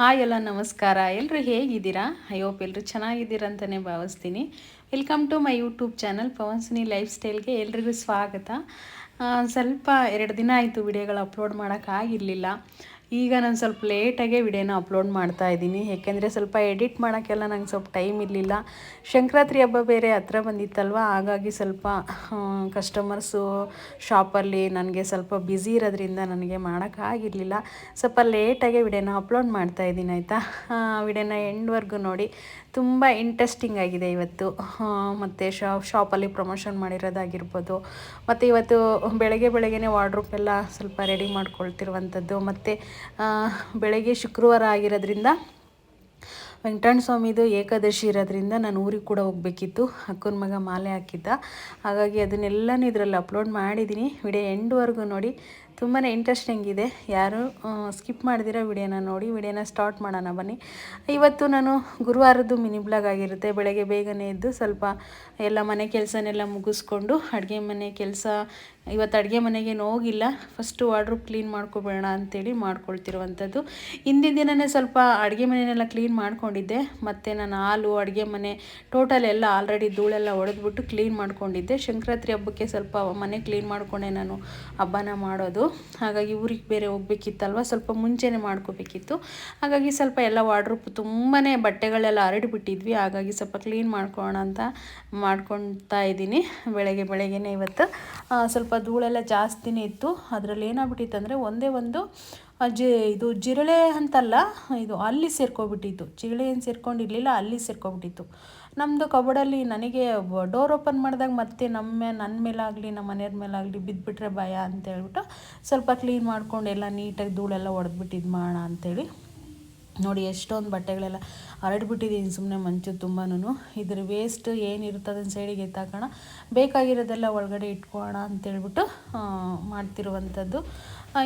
Hi ಎಲ್ಲ, ನಮಸ್ಕಾರ. ಎಲ್ಲರೂ ಹೇಗಿದ್ದೀರಾ? ಐ ಹೋಪ್ ಎಲ್ಲರೂ ಚೆನ್ನಾಗಿದ್ದೀರಾ ಅಂತಲೇ ಭಾವಿಸ್ತೀನಿ. Welcome to my YouTube channel Pavansini life ಸ್ಟೈಲ್ಗೆ ಎಲ್ರಿಗೂ ಸ್ವಾಗತ. ಸ್ವಲ್ಪ ಎರಡು ದಿನ ಆಯಿತು ವಿಡಿಯೋಗಳು ಅಪ್ಲೋಡ್ ಮಾಡೋಕ್ಕಾಗಿರಲಿಲ್ಲ ಈಗ ನಾನು ಸ್ವಲ್ಪ ಲೇಟಾಗೆ ವಿಡಿಯೋನ ಅಪ್ಲೋಡ್ ಮಾಡ್ತಾ ಇದ್ದೀನಿ. ಏಕೆಂದರೆ ಸ್ವಲ್ಪ ಎಡಿಟ್ ಮಾಡೋಕ್ಕೆಲ್ಲ ನಂಗೆ ಸ್ವಲ್ಪ ಟೈಮ್ ಇರಲಿಲ್ಲ. ಸಂಕ್ರಾಂತಿ ಹಬ್ಬ ಬೇರೆ ಹತ್ರ ಬಂದಿತ್ತಲ್ವ? ಹಾಗಾಗಿ ಸ್ವಲ್ಪ ಕಸ್ಟಮರ್ಸು ಶಾಪಲ್ಲಿ ನನಗೆ ಸ್ವಲ್ಪ ಬ್ಯುಸಿ ಇರೋದ್ರಿಂದ ನನಗೆ ಮಾಡೋಕ್ಕಾಗಿರಲಿಲ್ಲ ಸ್ವಲ್ಪ ಲೇಟಾಗೆ ವಿಡಿಯೋನ ಅಪ್ಲೋಡ್ ಮಾಡ್ತಾ ಇದ್ದೀನಿ, ಆಯಿತಾ? ವಿಡಿಯೋನ ಎಂಡ್ವರೆಗೂ ನೋಡಿ. ತುಂಬ ಇಂಟ್ರೆಸ್ಟಿಂಗ್ ಆಗಿದೆ ಇವತ್ತು. ಮತ್ತು ಶಾ ಶಾಪಲ್ಲಿ ಪ್ರಮೋಷನ್ ಮಾಡಿರೋದಾಗಿರ್ಬೋದು. ಮತ್ತು ಇವತ್ತು ಬೆಳಗ್ಗೆ ಬೆಳಗ್ಗೆನೇ ವಾರ್ಡ್ರೂಪ್ ಎಲ್ಲ ಸ್ವಲ್ಪ ರೆಡಿ ಮಾಡ್ಕೊಳ್ತಿರುವಂಥದ್ದು ಮತ್ತು ಬೆಳಗ್ಗೆ ಶುಕ್ರವಾರ ಆಗಿರೋದ್ರಿಂದ ವೆಂಕಟಣ್ಣ ಸ್ವಾಮಿದು ಏಕಾದಶಿ ಇರೋದ್ರಿಂದ ನಾನು ಊರಿಗೆ ಕೂಡ ಹೋಗಬೇಕಿತ್ತು. ಅಕ್ಕನ ಮಗ ಮಾಲೆ ಹಾಕಿದ್ದ. ಹಾಗಾಗಿ ಅದನ್ನೆಲ್ಲನೂ ಇದರಲ್ಲಿ ಅಪ್ಲೋಡ್ ಮಾಡಿದ್ದೀನಿ. ವಿಡಿಯೋ ಎಂಡ್ವರೆಗೂ ನೋಡಿ. ತುಂಬಾ ಇಂಟ್ರೆಸ್ಟಿಂಗ್ ಇದೆ. ಯಾರು ಸ್ಕಿಪ್ ಮಾಡಿದಿರೋ ವಿಡಿಯೋನ ನೋಡಿ, ವಿಡಿಯೋನ ಸ್ಟಾರ್ಟ್ ಮಾಡೋಣ ಬನ್ನಿ. ಇವತ್ತು ನಾನು ಗುರುವಾರದ್ದು ಮಿನಿ ಬ್ಲಾಗ್ ಆಗಿರುತ್ತೆ. ಬೆಳಗ್ಗೆ ಬೇಗನೆ ಎದ್ದು ಸ್ವಲ್ಪ ಎಲ್ಲ ಮನೆ ಕೆಲಸನೆಲ್ಲ ಮುಗಿಸ್ಕೊಂಡು ಅಡುಗೆ ಮನೆ ಕೆಲಸ, ಇವತ್ತು ಅಡುಗೆ ಮನೆಗೆ ಹೋಗಿಲ್ಲ ಫಸ್ಟು ವಾರ್ಡ್ರೋಬ್ ಕ್ಲೀನ್ ಮಾಡ್ಕೊಬೇಡ ಅಂತೇಳಿ ಮಾಡ್ಕೊಳ್ತಿರುವಂಥದ್ದು. ಹಿಂದಿನ ದಿನವೇ ಸ್ವಲ್ಪ ಅಡುಗೆ ಮನೆಯೆಲ್ಲ ಕ್ಲೀನ್ ಮಾಡ್ಕೊಂಡಿದ್ದೆ. ಮತ್ತು ನಾನು ಹಾಲು, ಅಡುಗೆ ಮನೆ ಟೋಟಲ್ ಎಲ್ಲ ಆಲ್ರೆಡಿ ಧೂಳೆಲ್ಲ ಹೊಡೆದ್ಬಿಟ್ಟು ಕ್ಲೀನ್ ಮಾಡ್ಕೊಂಡಿದ್ದೆ. ಸಂಕ್ರಾಂತಿ ಹಬ್ಬಕ್ಕೆ ಸ್ವಲ್ಪ ಮನೆ ಕ್ಲೀನ್ ಮಾಡಿಕೊಂಡೆ ನಾನು ಹಬ್ಬನ ಮಾಡೋದು. ಹಾಗಾಗಿ ಊರಿಗೆ ಬೇರೆ ಹೋಗ್ಬೇಕಿತ್ತಲ್ವ? ಸ್ವಲ್ಪ ಮುಂಚೆನೇ ಮಾಡ್ಕೋಬೇಕಿತ್ತು. ಹಾಗಾಗಿ ಸ್ವಲ್ಪ ಎಲ್ಲ ವಾಡ್ರೂಪ್ ತುಂಬಾ ಬಟ್ಟೆಗಳೆಲ್ಲ ಹರಡಿಬಿಟ್ಟಿದ್ವಿ. ಹಾಗಾಗಿ ಸ್ವಲ್ಪ ಕ್ಲೀನ್ ಮಾಡ್ಕೊಳ್ಳೋಣ ಅಂತ ಮಾಡ್ಕೊತಾ ಇದ್ದೀನಿ ಬೆಳಗ್ಗೆ ಬೆಳಗ್ಗೆನೇ ಇವತ್ತು. ಸ್ವಲ್ಪ ಧೂಳೆಲ್ಲ ಜಾಸ್ತಿನೇ ಇತ್ತು. ಅದರಲ್ಲಿ ಏನಾಗ್ಬಿಟ್ಟಿತ್ತು ಅಂದರೆ ಒಂದೇ ಒಂದು ಜಿ, ಇದು ಜಿರಳೆ ಅಂತಲ್ಲ, ಇದು ಅಲ್ಲಿ ಸೇರ್ಕೊಬಿಟ್ಟಿತ್ತು. ಜಿರಳೆ ಏನು ಸೇರ್ಕೊಂಡಿರಲಿಲ್ಲ, ಅಲ್ಲಿ ಸೇರ್ಕೊಬಿಟ್ಟಿತ್ತು. ನಮ್ಮದು ಕಬೋರ್ಡಲ್ಲಿ ನನಗೆ ಡೋರ್ ಓಪನ್ ಮಾಡಿದಾಗ ಮತ್ತೆ ನಮ್ಮ ನನ್ನ ಮೇಲಾಗಲಿ, ನಮ್ಮ ಮನೆಯವ್ರ ಮೇಲಾಗಲಿ ಬಿದ್ದುಬಿಟ್ರೆ ಭಯ ಅಂತ ಹೇಳ್ಬಿಟ್ಟು ಸ್ವಲ್ಪ ಕ್ಲೀನ್ ಮಾಡ್ಕೊಂಡು ಎಲ್ಲ ನೀಟಾಗಿ ಧೂಳೆಲ್ಲ ಹೊಡೆದ್ಬಿಟ್ಟು ಇದು ಮಾಡೋಣ ಅಂಥೇಳಿ ನೋಡಿ ಎಷ್ಟೊಂದು ಬಟ್ಟೆಗಳೆಲ್ಲ ಹರಡ್ಬಿಟ್ಟಿದ್ದೀನಿ ಸುಮ್ಮನೆ ಮಂಚು ತುಂಬಾನು ಇದ್ರ ವೇಸ್ಟ್ ಏನಿರುತ್ತೆ ಅದನ್ನ ಸೈಡಿಗೆ ಎತ್ತಾಕೋಣ. ಬೇಕಾಗಿರೋದೆಲ್ಲ ಒಳಗಡೆ ಇಟ್ಕೋಣ ಅಂತೇಳ್ಬಿಟ್ಟು ಮಾಡ್ತಿರುವಂಥದ್ದು.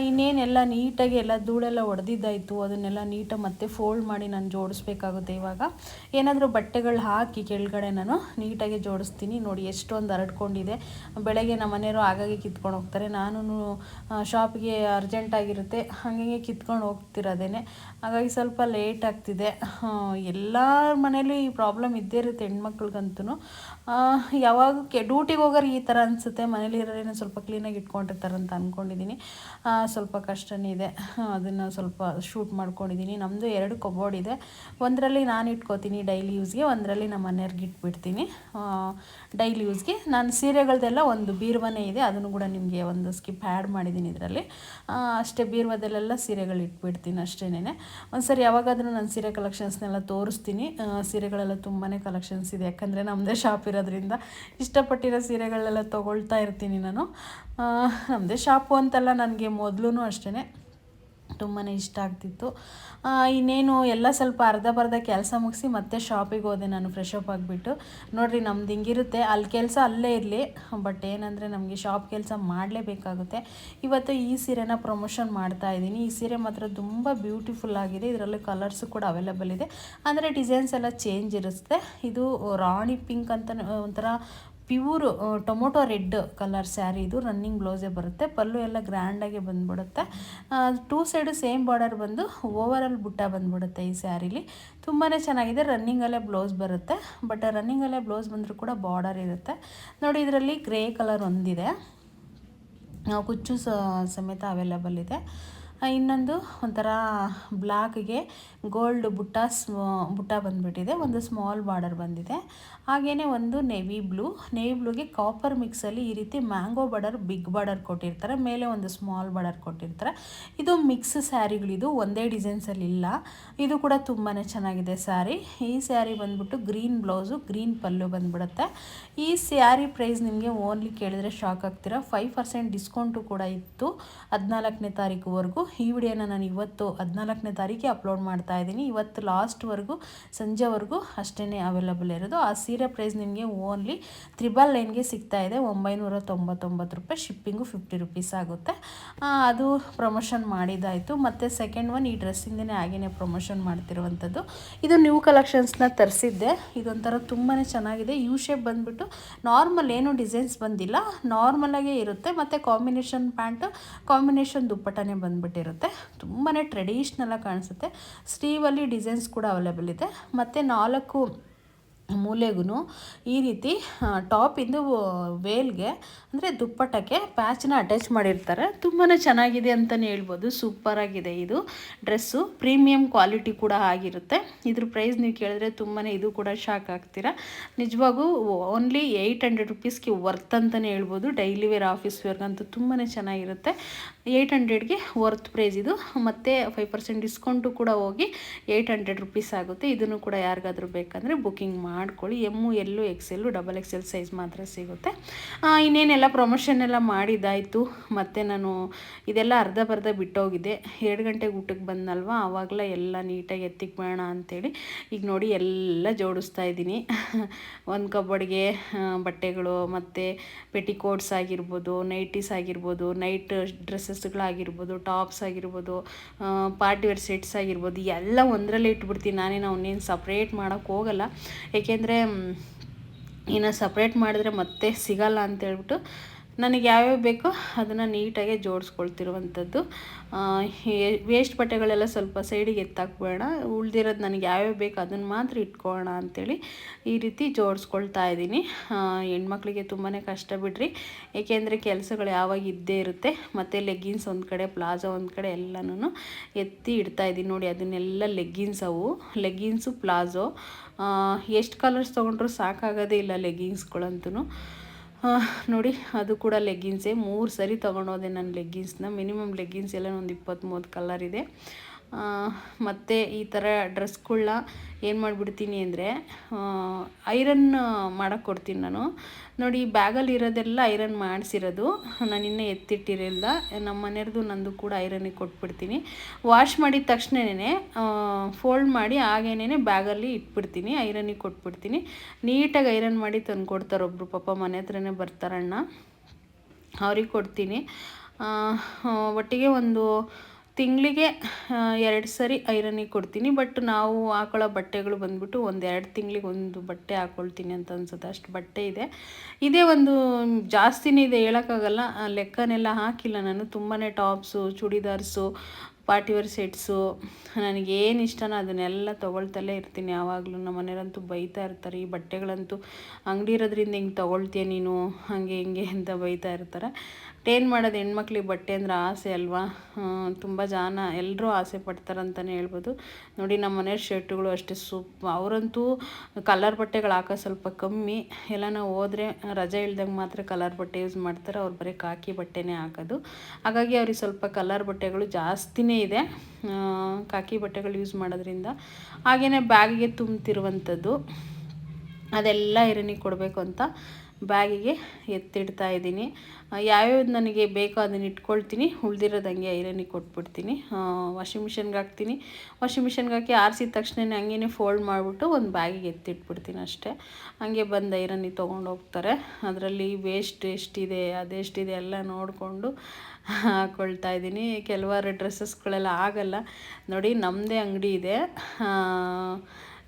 ಇನ್ನೇನೆಲ್ಲ ನೀಟಾಗಿ ಎಲ್ಲ ಧೂಳೆಲ್ಲ ಒಡೆದಿದ್ದಾಯಿತು. ಅದನ್ನೆಲ್ಲ ನೀಟಾಗಿ ಮತ್ತೆ ಫೋಲ್ಡ್ ಮಾಡಿ ನಾನು ಜೋಡಿಸ್ಬೇಕಾಗುತ್ತೆ ಇವಾಗ. ಏನಾದರೂ ಬಟ್ಟೆಗಳು ಹಾಕಿ ಕೆಳಗಡೆ ನಾನು ನೀಟಾಗಿ ಜೋಡಿಸ್ತೀನಿ. ನೋಡಿ ಎಷ್ಟೊಂದು ಹರಡ್ಕೊಂಡಿದೆ. ಬೆಳಗ್ಗೆ ನಮ್ಮ ಮನೆಯವರು ಆಗಾಗ್ಗೆ ಕಿತ್ಕೊಂಡು ಹೋಗ್ತಾರೆ. ನಾನು ಶಾಪಿಗೆ ಅರ್ಜೆಂಟಾಗಿರುತ್ತೆ ಹಾಗಾಗಿ ಕಿತ್ಕೊಂಡು ಹೋಗ್ತಿರೋದೇನೆ. ಹಾಗಾಗಿ ಸ್ವಲ್ಪ ಲೇಟ್ ಆಗ್ತಿದೆ. ಎಲ್ಲರ ಮನೇಲಿ ಈ ಪ್ರಾಬ್ಲಮ್ ಇದ್ದೇ ಇರುತ್ತೆ ಹೆಣ್ಮಕ್ಳಿಗಂತೂ ಯಾವಾಗ ಕೆ ಡ್ಯೂಟಿಗೆ ಹೋಗೋರು ಈ ಥರ ಅನಿಸುತ್ತೆ. ಮನೇಲಿ ಇರೋರೇನು ಸ್ವಲ್ಪ ಕ್ಲೀನಾಗಿ ಇಟ್ಕೊಂಡಿರ್ತಾರೆ ಅಂತ ಅಂದ್ಕೊಂಡಿದ್ದೀನಿ ಸ್ವಲ್ಪ ಕಷ್ಟನೇ ಇದೆ. ಅದನ್ನು ಸ್ವಲ್ಪ ಶೂಟ್ ಮಾಡ್ಕೊಂಡಿದ್ದೀನಿ ನಮ್ಮದು ಎರಡು ಕಬೋರ್ಡ್ ಇದೆ. ಒಂದರಲ್ಲಿ ನಾನು ಇಟ್ಕೋತೀನಿ ಡೈಲಿ ಯೂಸ್ಗೆ ಒಂದರಲ್ಲಿ ನಮ್ಮ ಮನೆಯವ್ರಿಗೆ ಇಟ್ಬಿಡ್ತೀನಿ. ಡೈಲಿ ಯೂಸ್ಗೆ ನಾನು ಸೀರೆಗಳದೆಲ್ಲ ಒಂದು ಬೀರ್ವನೇ ಇದೆ. ಅದನ್ನು ಕೂಡ ನಿಮಗೆ ಒಂದು ಸ್ಕಿಪ್ ಆ್ಯಡ್ ಮಾಡಿದ್ದೀನಿ ಇದರಲ್ಲಿ. ಅಷ್ಟೇ ಬೀರ್ವದಲ್ಲೆಲ್ಲ ಸೀರೆಗಳು ಇಟ್ಬಿಡ್ತೀನಿ ಅಷ್ಟೇನೆ ಒಂದ್ಸರಿ ಯಾವಾಗಾದರೂ ನಾನು ಸೀರೆ ಕಲೆಕ್ಷನ್ಸ್ನೆಲ್ಲ ತೋರಿಸ್ತೀನಿ. ಸೀರೆಗಳೆಲ್ಲ ತುಂಬಾ ಕಲೆಕ್ಷನ್ಸ್ ಇದೆ. ಯಾಕಂದರೆ ನಮ್ಮದೇ ಶಾಪ್ ಇರೋದ್ರಿಂದ ಇಷ್ಟಪಟ್ಟಿರೋ ಸೀರೆಗಳೆಲ್ಲ ತೊಗೊಳ್ತಾ ಇರ್ತೀನಿ ನಾನು. ನಮ್ಮದೇ ಶಾಪು ಅಂತಲ್ಲ ನನಗೆ ಮೊದಲು ಅಷ್ಟೇ ತುಂಬಾ ಇಷ್ಟ ಆಗ್ತಿತ್ತು. ಇನ್ನೇನು ಎಲ್ಲ ಸ್ವಲ್ಪ ಅರ್ಧ ಬರ್ಧ ಕೆಲಸ ಮುಗಿಸಿ ಮತ್ತೆ ಶಾಪಿಗೆ ಹೋದೆ ನಾನು ಫ್ರೆಶ್ ಅಪ್ ಆಗಿಬಿಟ್ಟು. ನೋಡಿರಿ ನಮ್ದು ಹಿಂಗಿರುತ್ತೆ. ಅಲ್ಲಿ ಕೆಲಸ ಅಲ್ಲೇ ಇರಲಿ ಬಟ್ ಏನಂದರೆ ನಮಗೆ ಶಾಪ್ ಕೆಲಸ ಮಾಡಲೇಬೇಕಾಗುತ್ತೆ. ಇವತ್ತು ಈ ಸೀರೆನ ಪ್ರಮೋಷನ್ ಮಾಡ್ತಾ ಇದ್ದೀನಿ. ಈ ಸೀರೆ ಮಾತ್ರ ತುಂಬ ಬ್ಯೂಟಿಫುಲ್ ಆಗಿದೆ. ಇದರಲ್ಲಿ ಕಲರ್ಸು ಕೂಡ ಅವೈಲೇಬಲ್ ಇದೆ. ಅಂದರೆ ಡಿಸೈನ್ಸ್ ಎಲ್ಲ ಚೇಂಜ್ ಇರುತ್ತೆ. ಇದು ರಾಣಿ ಪಿಂಕ್ ಅಂತ ಒಂಥರ pure tomato red colour saree ಇದು ರನ್ನಿಂಗ್ ಬ್ಲೌಸೇ ಬರುತ್ತೆ. ಪಲ್ಲು ಎಲ್ಲ ಗ್ರ್ಯಾಂಡಾಗಿ ಬಂದ್ಬಿಡುತ್ತೆ. ಟೂ ಸೈಡು ಸೇಮ್ ಬಾರ್ಡರ್ ಬಂದು ಓವರಲ್ ಬುಟ್ಟ ಬಂದ್ಬಿಡುತ್ತೆ ಈ ಸ್ಯಾರಿಲಿ. ತುಂಬಾ ಚೆನ್ನಾಗಿದೆ. ರನ್ನಿಂಗಲ್ಲೇ ಬ್ಲೌಸ್ ಬರುತ್ತೆ. ಬಟ್ ರನ್ನಿಂಗಲ್ಲೇ ಬ್ಲೌಸ್ ಬಂದರೂ ಕೂಡ ಬಾರ್ಡರ್ ಇರುತ್ತೆ. ನೋಡಿ, ಇದರಲ್ಲಿ ಗ್ರೇ ಕಲರ್ ಒಂದಿದೆ. ಕುಚ್ಚು ಸಮೇತ ಅವೈಲೇಬಲ್ ಇದೆ. ಇನ್ನೊಂದು ಒಂಥರ ಬ್ಲ್ಯಾಕ್ಗೆ ಗೋಲ್ಡ್ ಬುಟ್ಟ ಸ್ಮ, ಬುಟ್ಟ ಬಂದುಬಿಟ್ಟಿದೆ. ಒಂದು ಸ್ಮಾಲ್ ಬಾರ್ಡರ್ ಬಂದಿದೆ. ಹಾಗೆಯೇ ಒಂದು ನೆವಿ ಬ್ಲೂ. ನೆವಿ ಬ್ಲೂಗೆ ಕಾಪರ್ ಮಿಕ್ಸಲ್ಲಿ ಈ ರೀತಿ ಮ್ಯಾಂಗೋ ಬಾರ್ಡರ್ ಬಿಗ್ ಬಾರ್ಡರ್ ಕೊಟ್ಟಿರ್ತಾರೆ. ಮೇಲೆ ಒಂದು ಸ್ಮಾಲ್ ಬಾರ್ಡರ್ ಕೊಟ್ಟಿರ್ತಾರೆ. ಇದು ಮಿಕ್ಸ್ ಸ್ಯಾರಿಗಳಿದು ಒಂದೇ ಡಿಸೈನ್ಸಲ್ಲಿ ಇಲ್ಲ. ಇದು ಕೂಡ ತುಂಬಾ ಚೆನ್ನಾಗಿದೆ ಸ್ಯಾರಿ. ಈ ಸ್ಯಾರಿ ಬಂದ್ಬಿಟ್ಟು ಗ್ರೀನ್ ಬ್ಲೌಸು ಗ್ರೀನ್ ಪಲ್ಲು ಬಂದ್ಬಿಡುತ್ತೆ. ಈ ಸ್ಯಾರಿ ಪ್ರೈಸ್ ನಿಮಗೆ ಓನ್ಲಿ ಕೇಳಿದ್ರೆ ಶಾಕ್ ಆಗ್ತೀರಾ. ಫೈವ್ ಪರ್ಸೆಂಟ್ ಡಿಸ್ಕೌಂಟು ಕೂಡ ಇತ್ತು ಹದಿನಾಲ್ಕನೇ ತಾರೀಕುವರೆಗೂ. ಈ ವಿಡಿಯೋನ ನಾನು ಇವತ್ತು ಹದಿನಾಲ್ಕನೇ ತಾರೀಕಿಗೆ ಅಪ್ಲೋಡ್ ಮಾಡ್ತಾ ಇದ್ದೀನಿ. ಇವತ್ತು ಲಾಸ್ಟ್ವರೆಗೂ ಸಂಜೆವರೆಗೂ ಅಷ್ಟೇ ಅವೈಲಬಲ್ ಇರೋದು. ಆ ಸೀರೆ ಪ್ರೈಸ್ ನಿಮಗೆ ಓನ್ಲಿ ತ್ರಿಬಲ್ ಲೈನ್ಗೆ ಸಿಗ್ತಾ ಇದೆ. ಒಂಬೈನೂರ ತೊಂಬತ್ತೊಂಬತ್ತು ರೂಪಾಯಿ ಶಿಪ್ಪಿಂಗು ಫಿಫ್ಟಿ ರುಪೀಸ್ ಆಗುತ್ತೆ. ಅದು ಪ್ರಮೋಷನ್ ಮಾಡಿದ್ದಾಯಿತು ಮತ್ತು ಸೆಕೆಂಡ್ ಒನ್ ಈ ಡ್ರೆಸ್ಸಿಂದನೇ ಹಾಗೆಯೇ ಪ್ರಮೋಷನ್ ಮಾಡ್ತಿರುವಂಥದ್ದು. ಇದು ನ್ಯೂ ಕಲೆಕ್ಷನ್ಸ್ನ ತರಿಸಿದ್ದೆ. ಇದೊಂಥರ ತುಂಬಾ ಚೆನ್ನಾಗಿದೆ. ಯು ಶೇಪ್ ಬಂದುಬಿಟ್ಟು ನಾರ್ಮಲ್ ಏನು ಡಿಸೈನ್ಸ್ ಬಂದಿಲ್ಲ. ನಾರ್ಮಲಾಗೇ ಇರುತ್ತೆ. ಮತ್ತು ಕಾಂಬಿನೇಷನ್ ಪ್ಯಾಂಟು ಕಾಂಬಿನೇಷನ್ ದುಪ್ಪಟ್ಟನೇ ಬಂದ್ಬಿಟ್ಟಿರುತ್ತೆ. ಇರುತ್ತೆ. ತುಂಬಾ ಟ್ರೆಡಿಷ್ನಲಾಗಿ ಕಾಣಿಸುತ್ತೆ. ಸ್ಟೀವಲ್ಲಿ ಡಿಸೈನ್ಸ್ ಕೂಡ ಅವೈಲೇಬಲ್ ಇದೆ. ಮತ್ತು ನಾಲ್ಕು ಮೂಲೆಗೂ ಈ ರೀತಿ ಟಾಪಿಂದು ವೇಲ್ಗೆ ಅಂದರೆ ದುಪ್ಪಟ್ಟಕ್ಕೆ ಪ್ಯಾಚನ್ನ ಅಟ್ಯಾಚ್ ಮಾಡಿರ್ತಾರೆ. ತುಂಬಾ ಚೆನ್ನಾಗಿದೆ ಅಂತಲೇ ಹೇಳ್ಬೋದು. ಸೂಪರಾಗಿದೆ ಇದು. ಡ್ರೆಸ್ಸು ಪ್ರೀಮಿಯಂ ಕ್ವಾಲಿಟಿ ಕೂಡ ಆಗಿರುತ್ತೆ. ಇದ್ರ ಪ್ರೈಸ್ ನೀವು ಕೇಳಿದ್ರೆ ತುಂಬಾ ಇದು ಕೂಡ ಶಾಕ್ ಆಗ್ತೀರಾ. ನಿಜವಾಗೂ ಓನ್ಲಿ ಏಯ್ಟ್ ಹಂಡ್ರೆಡ್ ರುಪೀಸ್ಗೆ ವರ್ತ್ ಅಂತಲೇ ಹೇಳ್ಬೋದು. ಡೈಲಿ ವೇರ್ ಆಫೀಸ್ ವೇರ್ಗಂತೂ ತುಂಬಾ ಚೆನ್ನಾಗಿರುತ್ತೆ. ಏಯ್ಟ್ ಹಂಡ್ರೆಡ್ಗೆ ವರ್ತ್ ಪ್ರೈಸ್ ಇದು. ಮತ್ತು ಫೈವ್ ಪರ್ಸೆಂಟ್ ಡಿಸ್ಕೌಂಟು ಕೂಡ ಹೋಗಿ ಏಯ್ಟ್ ಹಂಡ್ರೆಡ್ ರುಪೀಸ್ ಆಗುತ್ತೆ. ಇದನ್ನು ಕೂಡ ಯಾರಿಗಾದ್ರೂ ಬೇಕಂದರೆ ಬುಕ್ಕಿಂಗ್ ಮಾಡ್ಕೊಳ್ಳಿ. ಎಮ್ಮು ಎಲ್ಲು ಎಕ್ಸೆಲ್ಲು ಡಬಲ್ ಎಕ್ಸೆಲ್ ಸೈಜ್ ಮಾತ್ರ ಸಿಗುತ್ತೆ. ಇನ್ನೇನೆಲ್ಲ ಪ್ರಮೋಷನ್ ಎಲ್ಲ ಮಾಡಿದ್ದಾಯಿತು. ಮತ್ತು ನಾನು ಇದೆಲ್ಲ ಅರ್ಧ ಬರ್ಧ ಬಿಟ್ಟೋಗಿದ್ದೆ ಎರಡು ಗಂಟೆಗೆ ಊಟಕ್ಕೆ ಬಂದಲ್ವ? ಆವಾಗಲೇ ಎಲ್ಲ ನೀಟಾಗಿ ಎತ್ತಿಕ್ಬೇಡ ಅಂಥೇಳಿ ಈಗ ನೋಡಿ ಎಲ್ಲ ಜೋಡಿಸ್ತಾ ಇದ್ದೀನಿ. ಒಂದು ಕಬೋರ್ಡ್ಗೆ ಬಟ್ಟೆಗಳು, ಮತ್ತು ಪೆಟಿಕೋಟ್ಸ್ ಆಗಿರ್ಬೋದು ನೈಟೀಸ್ ಆಗಿರ್ಬೋದು ನೈಟ್ ಡ್ರೆಸ್ಸಸ್ಗಳಾಗಿರ್ಬೋದು ಟಾಪ್ಸ್ ಆಗಿರ್ಬೋದು ಪಾರ್ಟಿ ವೇರ್ ಸೆಟ್ಸ್ ಆಗಿರ್ಬೋದು, ಎಲ್ಲ ಒಂದರಲ್ಲೇ ಇಟ್ಬಿಡ್ತೀನಿ ನಾನೇನು ಅವನ್ನೇನು ಸಪ್ರೇಟ್ ಮಾಡೋಕ್ಕೆ ಹೋಗಲ್ಲ. ಏಕೆಂದರೆ ಇನ್ನು ಸಪ್ರೇಟ್ ಮಾಡಿದ್ರೆ ಮತ್ತೆ ಸಿಗಲ್ಲ ಅಂತೇಳ್ಬಿಟ್ಟು ನನಗೆ ಯಾವ್ಯಾವ ಬೇಕೋ ಅದನ್ನು ನೀಟಾಗಿ ಜೋಡಿಸ್ಕೊಳ್ತಿರುವಂಥದ್ದು. ವೇಸ್ಟ್ ಬಟ್ಟೆಗಳೆಲ್ಲ ಸ್ವಲ್ಪ ಸೈಡಿಗೆ ಎತ್ತಾಕ್ಬೇಡ. ಉಳ್ದಿರೋದು ನನಗೆ ಯಾವ್ಯಾವ ಬೇಕು ಅದನ್ನು ಮಾತ್ರ ಇಟ್ಕೊಳ್ಳೋಣ ಅಂಥೇಳಿ ಈ ರೀತಿ ಜೋಡಿಸ್ಕೊಳ್ತಾ ಇದ್ದೀನಿ. ಹೆಣ್ಮಕ್ಳಿಗೆ ತುಂಬಾ ಕಷ್ಟ ಬಿಡ್ರಿ. ಏಕೆಂದರೆ ಕೆಲಸಗಳು ಯಾವಾಗ ಇದ್ದೇ ಇರುತ್ತೆ. ಮತ್ತು ಲೆಗ್ಗಿನ್ಸ್ ಒಂದು ಕಡೆ, ಪ್ಲಾಜೋ ಒಂದು ಕಡೆ ಎಲ್ಲನೂ ಎತ್ತಿ ಇಡ್ತಾ ಇದ್ದೀನಿ. ನೋಡಿ, ಅದನ್ನೆಲ್ಲ ಲೆಗ್ಗಿನ್ಸ್ ಅವು. ಲೆಗ್ಗಿನ್ಸು, ಪ್ಲಾಜೋ ಎಷ್ಟು ಕಲರ್ಸ್ ತೊಗೊಂಡ್ರು ಸಾಕಾಗೋದೇ ಇಲ್ಲ ಲೆಗ್ಗಿನ್ಸ್ಗಳಂತೂ ನೋಡಿ, ಅದು ಕೂಡ ಲೆಗ್ಗಿನ್ಸೇ ಮೂರು ಸರಿ ತೊಗೊಂಡೋದೆ ನಾನು ಲೆಗ್ಗಿನ್ಸ್ನ ಮಿನಿಮಮ್ ಲೆಗ್ಗಿನ್ಸ್ ಎಲ್ಲ ಒಂದು ಇಪ್ಪತ್ತ್ಮೂರು ಕಲರ್ ಇದೆ. ಮತ್ತು ಈ ಥರ ಡ್ರೆಸ್ಗಳನ್ನ ಏನು ಮಾಡಿಬಿಡ್ತೀನಿ ಅಂದರೆ ಐರನ್ ಮಾಡೋಕ್ಕೆ ಕೊಡ್ತೀನಿ ನಾನು. ನೋಡಿ ಬ್ಯಾಗಲ್ಲಿ ಇರೋದೆಲ್ಲ ಐರನ್ ಮಾಡಿಸಿರೋದು. ನಾನು ಇನ್ನೂ ಎತ್ತಿಟ್ಟಿರಲಿಲ್ಲ. ನಮ್ಮ ಮನೆಯವ್ರದ್ದು ನಂದು ಕೂಡ ಐರನಿಗೆ ಕೊಟ್ಬಿಡ್ತೀನಿ. ವಾಶ್ ಮಾಡಿದ ತಕ್ಷಣನೇ ಫೋಲ್ಡ್ ಮಾಡಿ ಹಾಗೇನೇ ಬ್ಯಾಗಲ್ಲಿ ಇಟ್ಬಿಡ್ತೀನಿ ಐರನಿಗೆ ಕೊಟ್ಬಿಡ್ತೀನಿ. ನೀಟಾಗಿ ಐರನ್ ಮಾಡಿ ತಂದು ಕೊಡ್ತಾರೆ ಒಬ್ಬರು ಪಾಪ ಮನೆ ಹತ್ರನೇ ಬರ್ತಾರಣ್ಣ. ಅವ್ರಿಗೆ ಕೊಡ್ತೀನಿ. ಒಟ್ಟಿಗೆ ಒಂದು ತಿಂಗಳಿಗೆ ಎರಡು ಸರಿ ಐರನಿಗೆ ಕೊಡ್ತೀನಿ. ಬಟ್ ನಾವು ಹಾಕೊಳ್ಳೋ ಬಟ್ಟೆಗಳು ಬಂದ್ಬಿಟ್ಟು ಒಂದು ಎರಡು ತಿಂಗಳಿಗೆ ಒಂದು ಬಟ್ಟೆ ಹಾಕ್ಕೊಳ್ತೀನಿ ಅಂತ ಅನ್ಸುತ್ತೆ. ಅಷ್ಟು ಬಟ್ಟೆ ಇದೆ. ಇದೇ ಒಂದು ಜಾಸ್ತಿನೇ ಇದೆ ಹೇಳೋಕ್ಕಾಗಲ್ಲ. ಲೆಕ್ಕನೆಲ್ಲ ಹಾಕಿಲ್ಲ ನಾನು. ತುಂಬಾ ಟಾಪ್ಸು, ಚೂಡಿದಾರ್ಸು, ಪಾರ್ಟಿವೇರ್ ಸೆಟ್ಸು ನನಗೇನು ಇಷ್ಟನೋ ಅದನ್ನೆಲ್ಲ ತೊಗೊಳ್ತಲೇ ಇರ್ತೀನಿ. ಯಾವಾಗಲೂ ನಮ್ಮ ಮನೆಯವರಂತೂ ಬೈತಾ ಇರ್ತಾರೆ. ಈ ಬಟ್ಟೆಗಳಂತೂ ಅಂಗಡಿ ಇರೋದ್ರಿಂದ ಹಿಂಗೆ ತೊಗೊಳ್ತೀಯ ನೀನು? ಹಾಗೆ ಹಿಂಗೆ ಅಂತ ಬೈತಾ ಇರ್ತಾರೆ. ಏನು ಮಾಡೋದು ಹೆಣ್ಮಕ್ಳಿಗೆ ಬಟ್ಟೆ ಅಂದ್ರೆ ಆಸೆ ಅಲ್ವಾ? ತುಂಬ ಜನ ಎಲ್ಲರೂ ಆಸೆ ಪಡ್ತಾರಂತಲೇ ಹೇಳ್ಬೋದು. ನೋಡಿ ನಮ್ಮ ಮನೆಯವ್ರ ಶರ್ಟ್ಗಳು ಅಷ್ಟೇ ಸೂಪ್, ಅವರಂತೂ ಕಲರ್ ಬಟ್ಟೆಗಳು ಹಾಕೋ ಸ್ವಲ್ಪ ಕಮ್ಮಿ. ಎಲ್ಲ ನಾವು ಹೋದರೆ ರಜೆ ಇಲ್ದಂಗೆ ಮಾತ್ರ ಕಲರ್ ಬಟ್ಟೆ ಯೂಸ್ ಮಾಡ್ತಾರೆ. ಅವ್ರು ಬರೀ ಕಾಕಿ ಬಟ್ಟೆನೇ ಹಾಕೋದು. ಹಾಗಾಗಿ ಅವ್ರಿಗೆ ಸ್ವಲ್ಪ ಕಲರ್ ಬಟ್ಟೆಗಳು ಜಾಸ್ತಿನೇ ಇದೆ. ಕಾಕಿ ಬಟ್ಟೆಗಳು ಯೂಸ್ ಮಾಡೋದ್ರಿಂದ. ಹಾಗೆಯೇ ಬ್ಯಾಗಿಗೆ ತುಂಬ್ತಿರುವಂಥದ್ದು ಅದೆಲ್ಲ ಇರನಿಗೆ ಕೊಡಬೇಕು ಅಂತ ಬ್ಯಾಗಿಗೆ ಎತ್ತಿಡ್ತಾ ಇದ್ದೀನಿ. ಯಾವ್ಯಾವ್ದು ನನಗೆ ಬೇಕೋ ಅದನ್ನ ಇಟ್ಕೊಳ್ತೀನಿ. ಉಳ್ದಿರೋದಂಗೆ ಐರನಿಗೆ ಕೊಟ್ಬಿಡ್ತೀನಿ. ವಾಷಿಂಗ್ ಮಿಷನ್ಗೆ ಹಾಕ್ತೀನಿ. ವಾಷಿಂಗ್ ಮಿಷನ್ಗೆ ಹಾಕಿ ಆರಿಸಿದ ತಕ್ಷಣ ಹಂಗೇನೆ ಫೋಲ್ಡ್ ಮಾಡಿಬಿಟ್ಟು ಒಂದು ಬ್ಯಾಗಿಗೆ ಎತ್ತಿಟ್ಬಿಡ್ತೀನಿ ಅಷ್ಟೇ. ಹಂಗೆ ಬಂದು ಐರನಿ ತೊಗೊಂಡು ಹೋಗ್ತಾರೆ. ಅದರಲ್ಲಿ ವೇಸ್ಟ್ ಎಷ್ಟಿದೆ, ಅದೆಷ್ಟಿದೆ ಎಲ್ಲ ನೋಡಿಕೊಂಡು ಹಾಕ್ಕೊಳ್ತಾ ಇದ್ದೀನಿ. ಕೆಲವಾರು ಡ್ರೆಸ್ಸಸ್ಗಳೆಲ್ಲ ಆಗಲ್ಲ. ನೋಡಿ ನಮ್ಮದೇ ಅಂಗಡಿ ಇದೆ.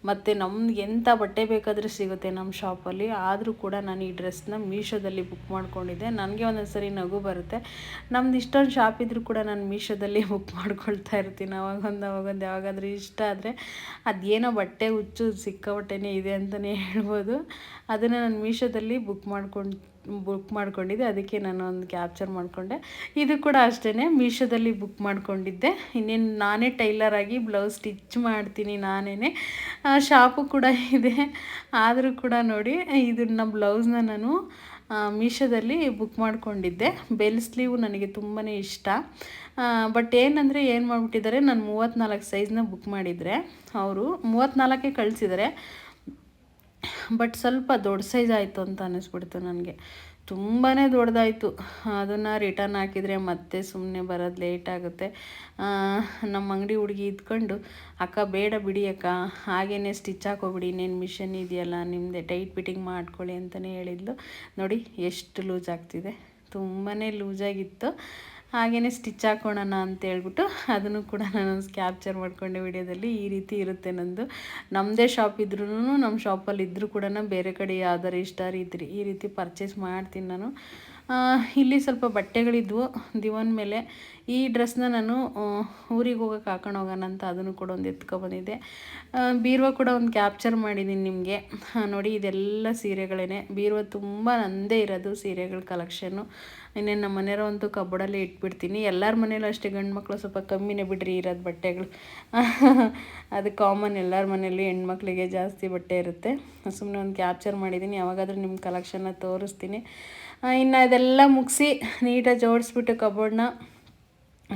ಮತ್ತು ನಮ್ಗೆ ಎಂಥ ಬಟ್ಟೆ ಬೇಕಾದರೂ ಸಿಗುತ್ತೆ ನಮ್ಮ ಶಾಪಲ್ಲಿ. ಆದರೂ ಕೂಡ ನಾನು ಈ ಡ್ರೆಸ್ನ ಮೀಶೋದಲ್ಲಿ ಬುಕ್ ಮಾಡ್ಕೊಂಡಿದ್ದೆ. ನನಗೆ ಒಂದೊಂದು ಸರಿ ನಗು ಬರುತ್ತೆ. ನಮ್ದು ಇಷ್ಟೊಂದು ಶಾಪ್ ಇದ್ರೂ ಕೂಡ ನಾನು ಮೀಶೋದಲ್ಲಿ ಬುಕ್ ಮಾಡ್ಕೊಳ್ತಾ ಇರ್ತೀನಿ. ಅವಾಗೊಂದು ಅವಾಗೊಂದು, ಯಾವಾಗಾದರೂ ಇಷ್ಟ ಆದರೆ ಅದೇನೋ ಬಟ್ಟೆ ಹುಚ್ಚು ಸಿಕ್ಕಾಬಟ್ಟೆನೇ ಇದೆ ಅಂತಲೇ ಹೇಳ್ಬೋದು. ಅದನ್ನು ನಾನು ಮೀಶೋದಲ್ಲಿ ಬುಕ್ ಮಾಡ್ಕೊಂಡು ಬುಕ್ ಮಾಡ್ಕೊಂಡಿದ್ದೆ. ಅದಕ್ಕೆ ನಾನು ಒಂದು ಕ್ಯಾಪ್ಚರ್ ಮಾಡಿಕೊಂಡೆ. ಇದು ಕೂಡ ಅಷ್ಟೇ ಮೀಶೋದಲ್ಲಿ ಬುಕ್ ಮಾಡಿಕೊಂಡಿದ್ದೆ. ಇನ್ನೇನು ನಾನೇ ಟೈಲರ್ ಆಗಿ ಬ್ಲೌಸ್ ಸ್ಟಿಚ್ ಮಾಡ್ತೀನಿ ನಾನೇ ಶಾಪು ಕೂಡ ಇದೆ. ಆದರೂ ಕೂಡ ನೋಡಿ, ಇದನ್ನ ಬ್ಲೌಸ್ನ ನಾನು ಮೀಶೋದಲ್ಲಿ ಬುಕ್ ಮಾಡಿಕೊಂಡಿದ್ದೆ. ಬೆಲ್ ಸ್ಲೀವ್ ನನಗೆ ತುಂಬಾ ಇಷ್ಟ. ಬಟ್ ಏನಂದರೆ ಏನು ಮಾಡಿಬಿಟ್ಟಿದ್ದಾರೆ, ನಾನು ಮೂವತ್ತ್ನಾಲ್ಕು ಸೈಜ್ನ ಬುಕ್ ಮಾಡಿದರೆ, ಅವರು ಮೂವತ್ತ್ನಾಲ್ಕೇ ಕಳಿಸಿದ್ದಾರೆ. ಬಟ್ ಸ್ವಲ್ಪ ದೊಡ್ಡ ಸೈಜ್ ಆಯಿತು ಅಂತ ಅನ್ನಿಸ್ಬಿಡ್ತು ನನಗೆ. ತುಂಬಾ ದೊಡ್ಡದಾಯಿತು. ಅದನ್ನು ರಿಟರ್ನ್ ಹಾಕಿದರೆ ಮತ್ತೆ ಸುಮ್ಮನೆ ಬರೋದು ಲೇಟ್ ಆಗುತ್ತೆ. ನಮ್ಮ ಅಂಗಡಿ ಹುಡುಗಿ ಇದ್ಕೊಂಡು, ಅಕ್ಕ, ಬೇಡ ಬಿಡಿ ಅಕ್ಕ. ಹಾಗೇ ಸ್ಟಿಚ್ ಹಾಕೋಬಿಡಿ ಇನ್ನೇನು ಮಿಷನ್ ಇದೆಯಲ್ಲ? ನಿಮ್ಮದೇ ಟೈಟ್ ಫಿಟ್ಟಿಂಗ್ ಮಾಡ್ಕೊಳ್ಳಿ ಅಂತಲೇ ಹೇಳಿದ್ಲು. ನೋಡಿ, ಎಷ್ಟು ಲೂಸ್ ಆಗ್ತಿದೆ. ತುಂಬಾ ಲೂಸಾಗಿತ್ತು ಹಾಗೆಯೇ ಸ್ಟಿಚ್ ಹಾಕೋಣ ಅಂತ ಹೇಳ್ಬಿಟ್ಟು ಅದನ್ನು ಕೂಡ ನಾನು ಕ್ಯಾಪ್ಚರ್ ಮಾಡ್ಕೊಂಡೆ ವಿಡಿಯೋದಲ್ಲಿ. ಈ ರೀತಿ ಇರುತ್ತೆ ನಂದು. ನಮ್ಮದೇ ಶಾಪ್ ಇದ್ರೂ ನಮ್ಮ ಶಾಪಲ್ಲಿ ಇದ್ದರೂ ಕೂಡ ಬೇರೆ ಕಡೆ ಯಾವ್ದಾರು ಇಷ್ಟ ರೀತಿ, ಈ ರೀತಿ ಪರ್ಚೇಸ್ ಮಾಡ್ತೀನಿ ನಾನು. ಇಲ್ಲಿ ಸ್ವಲ್ಪ ಬಟ್ಟೆಗಳಿದ್ವು ದಿವನ್ ಮೇಲೆ. ಈ ಡ್ರೆಸ್ನ ನಾನು ಊರಿಗೆ ಹೋಗೋಕೆ ಹಾಕೊಂಡು ಹೋಗೋಣ ಅಂತ ಅದನ್ನು ಕೂಡ ಒಂದು ಎತ್ಕೊಬಂದಿದ್ದೆ ಬೀರುವ ಕೂಡ ಒಂದು ಕ್ಯಾಪ್ಚರ್ ಮಾಡಿದ್ದೀನಿ ನಿಮಗೆ. ನೋಡಿ ಇದೆಲ್ಲ ಸೀರೆಗಳೇ ಬೀರುವ ತುಂಬ ನಂದೇ ಇರೋದು ಸೀರೆಗಳ ಕಲೆಕ್ಷನ್ನು ಇನ್ನೇನು ನಮ್ಮ ಮನೆಯವರಂತೂ ಕಬ್ಬಡಲ್ಲೇ ಇಟ್ಬಿಡ್ತೀನಿ. ಎಲ್ಲರ ಮನೇಲೂ ಅಷ್ಟೇ ಗಂಡು ಮಕ್ಕಳು ಸ್ವಲ್ಪ ಕಮ್ಮಿನೇ ಬಿಡ್ರಿ ಇರೋದು ಬಟ್ಟೆಗಳು. ಅದು ಕಾಮನ್ ಎಲ್ಲರ ಮನೇಲಿ ಹೆಣ್ಮಕ್ಳಿಗೆ ಜಾಸ್ತಿ ಬಟ್ಟೆ ಇರುತ್ತೆ. ಸುಮ್ಮನೆ ಒಂದು ಕ್ಯಾಪ್ಚರ್ ಮಾಡಿದ್ದೀನಿ ಯಾವಾಗಾದರೂ ನಿಮ್ಮ ಕಲೆಕ್ಷನ್ನ ತೋರಿಸ್ತೀನಿ. ಇನ್ನು ಇದೆಲ್ಲ ಮುಗಿಸಿ ನೀಟಾಗಿ ಜೋಡಿಸ್ಬಿಟ್ಟು ಕಬೋರ್ಡ್ನ